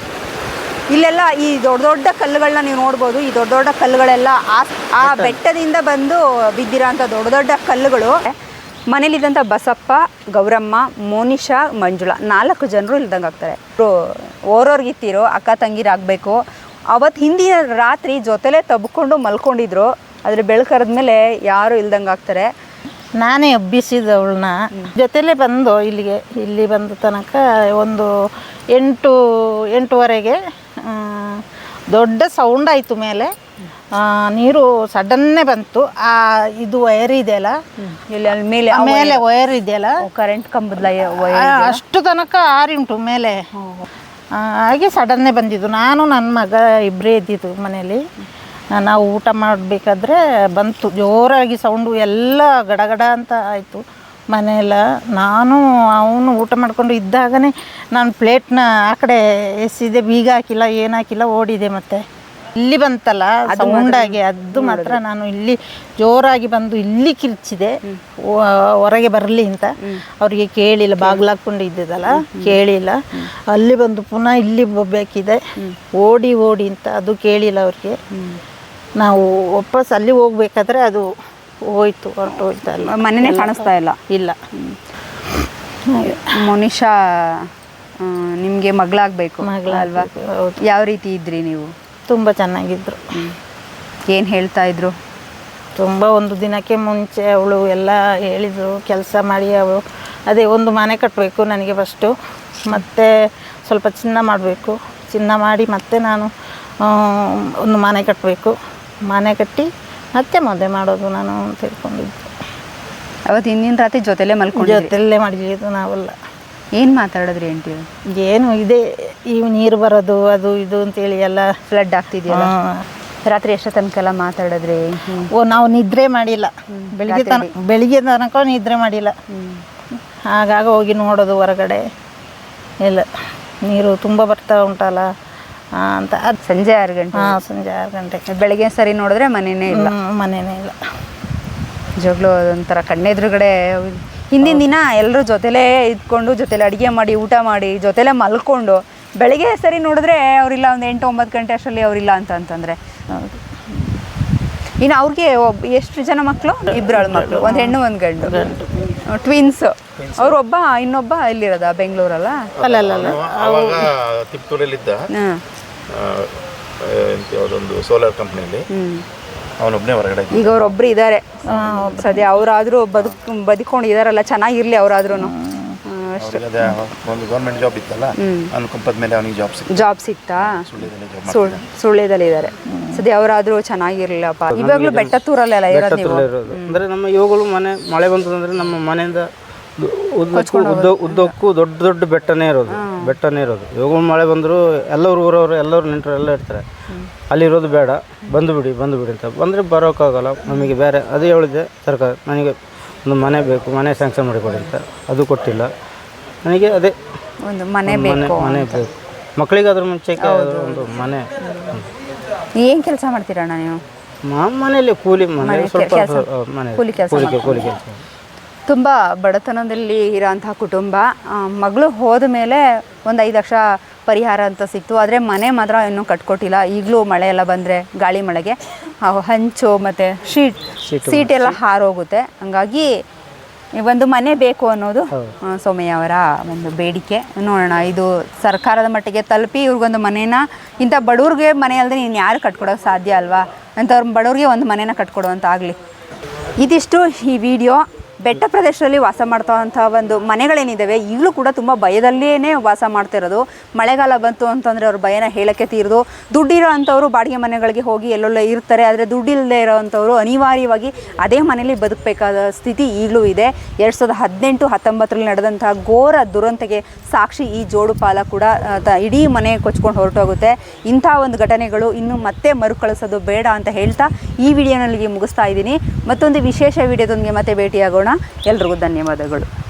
ಇಲ್ಲೆಲ್ಲ ಈ ದೊಡ್ಡ ದೊಡ್ಡ ಕಲ್ಲುಗಳನ್ನ ನೀವು ನೋಡ್ಬೋದು. ಈ ದೊಡ್ಡ ದೊಡ್ಡ ಕಲ್ಲುಗಳೆಲ್ಲ ಆ ಆ ಬೆಟ್ಟದಿಂದ ಬಂದು ಬಿದ್ದಿರೋಂಥ ದೊಡ್ಡ ದೊಡ್ಡ ಕಲ್ಲುಗಳು. ಮನೇಲಿದ್ದಂಥ ಬಸಪ್ಪ ಗೌರಮ್ಮ ಮೋನಿಶಾ ಮಂಜುಳಾ ನಾಲ್ಕು ಜನರು ಇಲ್ದಂಗೆ ಆಗ್ತಾರೆ. ಓರೋರ್ಗಿತ್ತಿರು ಅಕ್ಕ ತಂಗಿರಾಗಬೇಕು ಅವತ್ತು ಹಿಂದಿನ ರಾತ್ರಿ ಜೊತೆಲೇ ತಬ್ಕೊಂಡು ಮಲ್ಕೊಂಡಿದ್ರು. ಆದರೆ ಬೆಳಕರದ್ಮೇಲೆ ಯಾರು ಇಲ್ದಂಗೆ ಆಗ್ತಾರೆ. ನಾನೇ ಅಬ್ಬಿಸಿದವಳನ್ನ ಜೊತೆಲೇ ಬಂದು ಇಲ್ಲಿಗೆ ಇಲ್ಲಿ ಬಂದ ತನಕ ಒಂದು ಎಂಟು ಎಂಟುವರೆಗೆ ದೊಡ್ಡ ಸೌಂಡ್ ಆಯಿತು ಮೇಲೆ ನೀರು ಸಡನ್ನೇ ಬಂತು. ಆ ಇದು ವೈರ್ ಇದೆಯಲ್ಲ ಇಲ್ಲಿ ಅಲ್ಲಿ ಮೇಲೆ ಮೇಲೆ ವೈರ್ ಇದೆಯಲ್ಲ ಕರೆಂಟ್ ಕಂಬದ ಅಷ್ಟು ತನಕ ಆರಿ ಉಂಟು ಮೇಲೆ ಹಾಗೆ ಸಡನ್ನೇ ಬಂದಿದ್ದು. ನಾನು ನನ್ನ ಮಗ ಇಬ್ಬರೇ ಇದ್ದಿದ್ದು ಮನೇಲಿ. ಆ, ನಾವು ಊಟ ಮಾಡಬೇಕಾದ್ರೆ ಬಂತು. ಜೋರಾಗಿ ಸೌಂಡು ಎಲ್ಲ ಗಡಗಡ ಅಂತ ಆಯಿತು. ಮನೆಯೆಲ್ಲ. ನಾನು ಅವನು ಊಟ ಮಾಡಿಕೊಂಡು ಇದ್ದಾಗನೇ ನಾನು ಪ್ಲೇಟ್ನ ಆ ಕಡೆ ಎಸಿದೆ ಬೀಗ ಹಾಕಿಲ್ಲ ಏನು ಹಾಕಿಲ್ಲ ಓಡಿದೆ ಮತ್ತೆ. ಇಲ್ಲಿ ಬಂತಲ್ಲ ಸೌಂಡಾಗಿ ಅದು ಮಾತ್ರ ನಾನು ಇಲ್ಲಿ ಜೋರಾಗಿ ಬಂದು ಇಲ್ಲಿ ಕಿರ್ಚಿದೆ. ಹೊರಗೆ ಬರಲಿ ಅಂತ. ಅವರಿಗೆ ಕೇಳಿಲ್ಲ ಬಾಗಿಲು ಹಾಕ್ಕೊಂಡು ಇದ್ದಿದ್ದಲ್ಲ ಕೇಳಿಲ್ಲ. ಅಲ್ಲಿ ಬಂದು ಪುನಃ ಇಲ್ಲಿ ಬೇಕಿದೆ. ಓಡಿ ಓಡಿ ಅಂತ ಅದು ಕೇಳಿಲ್ಲ ಅವ್ರಿಗೆ. ನಾವು ವಾಪಸ್ ಅಲ್ಲಿ ಹೋಗ್ಬೇಕಾದ್ರೆ ಅದು ಹೋಯ್ತು ಹೊರಟು ಹೋಯ್ತು ಅಲ್ಲಿ ಮನೆನೇ ಕಾಣಿಸ್ತಾ ಇಲ್ಲ. ಇಲ್ಲ. ಮುನಿಷಾ ನಿಮಗೆ ಮಗಳಾಗಬೇಕು ಮಗಳಲ್ವಾ ಯಾವ ರೀತಿ ಇದ್ರಿ ನೀವು? ತುಂಬ ಚೆನ್ನಾಗಿದ್ರು. ಏನು ಹೇಳ್ತಾ ಇದ್ರು? ತುಂಬ ಒಂದು ದಿನಕ್ಕೆ ಮುಂಚೆ ಅವಳು ಎಲ್ಲ ಹೇಳಿದರು ಕೆಲಸ ಮಾಡಿ ಅವಳು. ಅದೇ ಒಂದು ಮನೆ ಕಟ್ಟಬೇಕು ನನಗೆ ಫಸ್ಟು ಮತ್ತು ಸ್ವಲ್ಪ ಚಿನ್ನ ಮಾಡಬೇಕು. ಚಿನ್ನ ಮಾಡಿ ಮತ್ತೆ ನಾನು ಒಂದು ಮನೆ ಕಟ್ಟಬೇಕು ಮನೆ ಕಟ್ಟಿ ಮತ್ತೆ ಮದುವೆ ಮಾಡೋದು ನಾನು ಅಂತ ಹೇಳ್ಕೊಂಡಿದ್ದೆ ಅವತ್ತು ಹಿಂದಿನ ರಾತ್ರಿ ಜೊತೆಲೇ ಮಲ್ಕೊಂಡು ಜೊತೆಯಲ್ಲೇ ಮಾಡಿದ್ದು ನಾವೆಲ್ಲ. ಏನು ಮಾತಾಡಿದ್ರಿ ಆಂಟಿ ಏನು ಇದೆ ಈ ನೀರು ಬರೋದು ಅದು ಇದು ಅಂತೇಳಿ ಎಲ್ಲ ಫ್ಲಡ್ ಆಗ್ತಿದೆಯಲ್ಲ? ರಾತ್ರಿ ಎಷ್ಟೋ ತನಕ ಎಲ್ಲ ಮಾತಾಡಿದ್ರಿ? ಓ ನಾವು ನಿದ್ರೆ ಮಾಡಿಲ್ಲ. ಬೆಳಿಗ್ಗೆ ತನ ಬೆಳಿಗ್ಗೆ ತನಕ ನಿದ್ರೆ ಮಾಡಿಲ್ಲ. ಆಗಾಗ ಹೋಗಿ ನೋಡೋದು ಹೊರಗಡೆ. ಇಲ್ಲ ನೀರು ತುಂಬ ಬರ್ತಾ ಉಂಟಲ್ಲ. ಅಂತ. ಅದು ಸಂಜೆ ಆರು ಗಂಟೆ. ಹಾಂ ಸಂಜೆ ಆರು ಗಂಟೆ ಬೆಳಗ್ಗೆ ಸರಿ ನೋಡಿದ್ರೆ ಮನೆಯೇ ಇಲ್ಲ. ಮನೆಯೇ ಮನೇನೇ ಇಲ್ಲ. ನಿಜವಾಗ್ಲೂ ಅದೊಂಥರ ಕಣ್ಣೆದುರುಗಡೆ ಹಿಂದಿನ ದಿನ ಎಲ್ಲರೂ ಜೊತೆಲೇ ಇದ್ಕೊಂಡು ಜೊತೆಲೆ ಅಡುಗೆ ಮಾಡಿ ಊಟ ಮಾಡಿ ಜೊತೆಲೆ ಮಲ್ಕೊಂಡು ಬೆಳಿಗ್ಗೆ ಸರಿ ನೋಡಿದ್ರೆ ಅವರಿಲ್ಲ ಒಂದು ಎಂಟು ಒಂಬತ್ತು ಗಂಟೆ ಅಷ್ಟರಲ್ಲಿ ಅವರಿಲ್ಲ ಅಂತ ಅಂತಂದರೆ. ಇನ್ನು ಅವ್ರಿಗೆ ಒಬ್ಬ ಎಷ್ಟು ಜನ ಮಕ್ಕಳು ಇಬ್ಬರು ಮಕ್ಕಳು ಒಂದು ಹೆಣ್ಣು ಒಂದು ಗಂಡು. ಟ್ವಿನ್ಸ್ ಅವ್ರೊಬ್ಬ ಇನ್ನೊಬ್ಬ ಇಲ್ಲಿರೋದ ಬೆಂಗಳೂರಲ್ಲ? ಅಲ್ಲ ಅಲ್ಲ ಯಾವುದೊಂದು ಸೋಲಾರ್ ಕಂಪ್ನಿಯಲ್ಲಿ ಅವನೊಬ್ಬನೇ ಹೊರಗಡೆ. ಈಗ ಅವ್ರೊಬ್ರು ಇದ್ದಾರೆ ಸದ್ಯ ಅವರಾದರೂ ಬದುಕು ಬದುಕೊಂಡು ಇದಾರಲ್ಲ ಚೆನ್ನಾಗಿರ್ಲಿ ಅವರಾದ್ರೂ. ಒಂದು ಗೌರ್ಮೆಂಟ್ ಜಾಬ್ ಇತ್ತಲ್ಲ ಅನ್ಕೊಂಪದ ಮೇಲೆ ಅವನಿಗೆ ಜಾಬ್ ಸಿಕ್ತು ಜಾಬ್ ಸಿಕ್ತಾ ಸುಳ್ಳ್ಯದಲ್ಲಿ ಇದ್ದಾರೆ ಸದ್ಯ ಅವರಾದರೂ ಚೆನ್ನಾಗಿರ್ಲಿಲ್ಲಪ್ಪ. ಇವಾಗಲೂ ಬೆಟ್ಟತ್ತೂರಲ್ಲೆಲ್ಲ ಇರೋದು ನೀವು? ಅಂದರೆ ನಮ್ಮ ಇವಾಗಲು ಮನೆ ಮಳೆ ಬಂತಂದ್ರೆ ನಮ್ಮ ಮನೆಯಿಂದ ಉದ್ದಕ್ಕೂ ದೊಡ್ಡ ದೊಡ್ಡ ಬೆಟ್ಟನೇ ಇರೋದು. ಬೆಟ್ಟನೇ ಇರೋದು. ಇವಾಗ ಮಳೆ ಬಂದರೂ ಎಲ್ಲರೂ ಊರವರು ಎಲ್ಲರೂ ನೆಂಟರು ಎಲ್ಲ ಇರ್ತಾರೆ. ಅಲ್ಲಿರೋದು ಬೇಡ. ಬಂದು ಬಿಡಿ ಬಂದು ಬಿಡಿ ಅಂತ. ಬಂದರೆ ಬರೋಕ್ಕಾಗಲ್ಲ. ನಮಗೆ ಬೇರೆ ಅದು ಹೇಳಿದೆ ಸರ್ಕಾರ ನನಗೆ ಒಂದು ಮನೆ ಬೇಕು ಮನೆ ಸ್ಯಾಂಕ್ಷನ್ ಮಾಡಿಕೊಡಿ ಅಂತ. ಅದು ಕೊಟ್ಟಿಲ್ಲ. ನನಗೆ ಅದೇ ಒಂದು ಮನೆ ಮನೆ ಬೇಕು ಮನೆ ಬೇಕು. ಮಕ್ಕಳಿಗೆ ಅದ್ರ ಮುಂಚೆ ಒಂದು ಮನೆ. ಏನು ಕೆಲಸ ಮಾಡ್ತೀರಣ್ಣ ನೀವು? ಮ- ಮನೆಯಲ್ಲಿ ಕೂಲಿ ಮನೆ ಸ್ವಲ್ಪ ಮನೆ. ಕೂಲಿ ಕೆಲಸ ಕೂಲಿ ಕೂಲಿ ಕೆಲಸ ತುಂಬ ಬಡತನದಲ್ಲಿ ಇರೋಂಥ ಕುಟುಂಬ. ಮಗಳು ಹೋದ ಮೇಲೆ ಒಂದು ಐದು ಲಕ್ಷ ಪರಿಹಾರ ಅಂತ ಸಿಕ್ತು. ಆದರೆ ಮನೆ ಮಾತ್ರ ಇನ್ನೂ ಕಟ್ಕೊಟ್ಟಿಲ್ಲ. ಈಗಲೂ ಮಳೆ ಎಲ್ಲ ಬಂದರೆ ಗಾಳಿ ಮಳೆಗೆ ಹಂಚು ಮತ್ತು ಶೀಟ್ ಸೀಟ್ ಎಲ್ಲ ಹಾರೋಗುತ್ತೆ. ಹಂಗಾಗಿ ಒಂದು ಮನೆ ಬೇಕು ಅನ್ನೋದು ಸೋಮಯ್ಯ ಸೌಮ್ಯ ಅವರ ಒಂದು ಬೇಡಿಕೆ. ನೋಡೋಣ ಇದು ಸರ್ಕಾರದ ಮಟ್ಟಿಗೆ ತಲುಪಿ ಇವ್ರಿಗೊಂದು ಮನೇನ ಇಂಥ ಬಡವ್ರಿಗೆ ಮನೆ ಅಲ್ಲದೆ ನೀನು ಯಾರು ಕಟ್ಕೊಡೋಕೆ ಸಾಧ್ಯ ಅಲ್ವಾ? ಅಂಥವ್ರ ಬಡವ್ರಿಗೆ ಒಂದು ಮನೇನ ಕಟ್ಕೊಡುವಂತ ಆಗಲಿ. ಇದಿಷ್ಟು ಈ ವಿಡಿಯೋ ಬೆಟ್ಟ ಪ್ರದೇಶದಲ್ಲಿ ವಾಸ ಮಾಡ್ತಾ ಒಂದು ಮನೆಗಳೇನಿದ್ದಾವೆ ಈಗಲೂ ಕೂಡ ತುಂಬ ಭಯದಲ್ಲಿಯೇ ವಾಸ ಮಾಡ್ತಿರೋದು ಮಳೆಗಾಲ ಬಂತು ಅಂತಂದರೆ ಅವ್ರ ಭಯನ ಹೇಳಕ್ಕೆ ತೀರದು. ದುಡ್ಡಿರೋ ಅಂಥವ್ರು ಬಾಡಿಗೆ ಮನೆಗಳಿಗೆ ಹೋಗಿ ಎಲ್ಲೆಲ್ಲೋ ಇರ್ತಾರೆ, ಆದರೆ ದುಡ್ಡಿಲ್ಲದೆ ಇರೋವಂಥವ್ರು ಅನಿವಾರ್ಯವಾಗಿ ಅದೇ ಮನೇಲಿ ಬದುಕಬೇಕಾದ ಸ್ಥಿತಿ ಈಗಲೂ ಇದೆ. ಎರಡು ಸಾವಿರದ ಹದಿನೆಂಟು, ಹತ್ತೊಂಬತ್ತರಲ್ಲಿ ನಡೆದಂಥ ಘೋರ ದುರಂತಕ್ಕೆ ಸಾಕ್ಷಿ ಈ ಜೋಡುಪಾಲ ಕೂಡ ಇಡೀ ಮನೆ ಕೊಚ್ಕೊಂಡು ಹೊರಟೋಗುತ್ತೆ. ಇಂಥ ಒಂದು ಘಟನೆಗಳು ಇನ್ನು ಮತ್ತೆ ಮರುಕಳಿಸೋದು ಬೇಡ ಅಂತ ಹೇಳ್ತಾ ಈ ವಿಡಿಯೋನಲ್ಲಿ ಮುಗಿಸ್ತಾ ಇದ್ದೀನಿ. ಮತ್ತೊಂದು ವಿಶೇಷ ವಿಡಿಯೋದೊಂದಿಗೆ ಮತ್ತೆ ಭೇಟಿಯಾಗೋಣ. ಎಲ್ರಿಗೂ ಧನ್ಯವಾದಗಳು.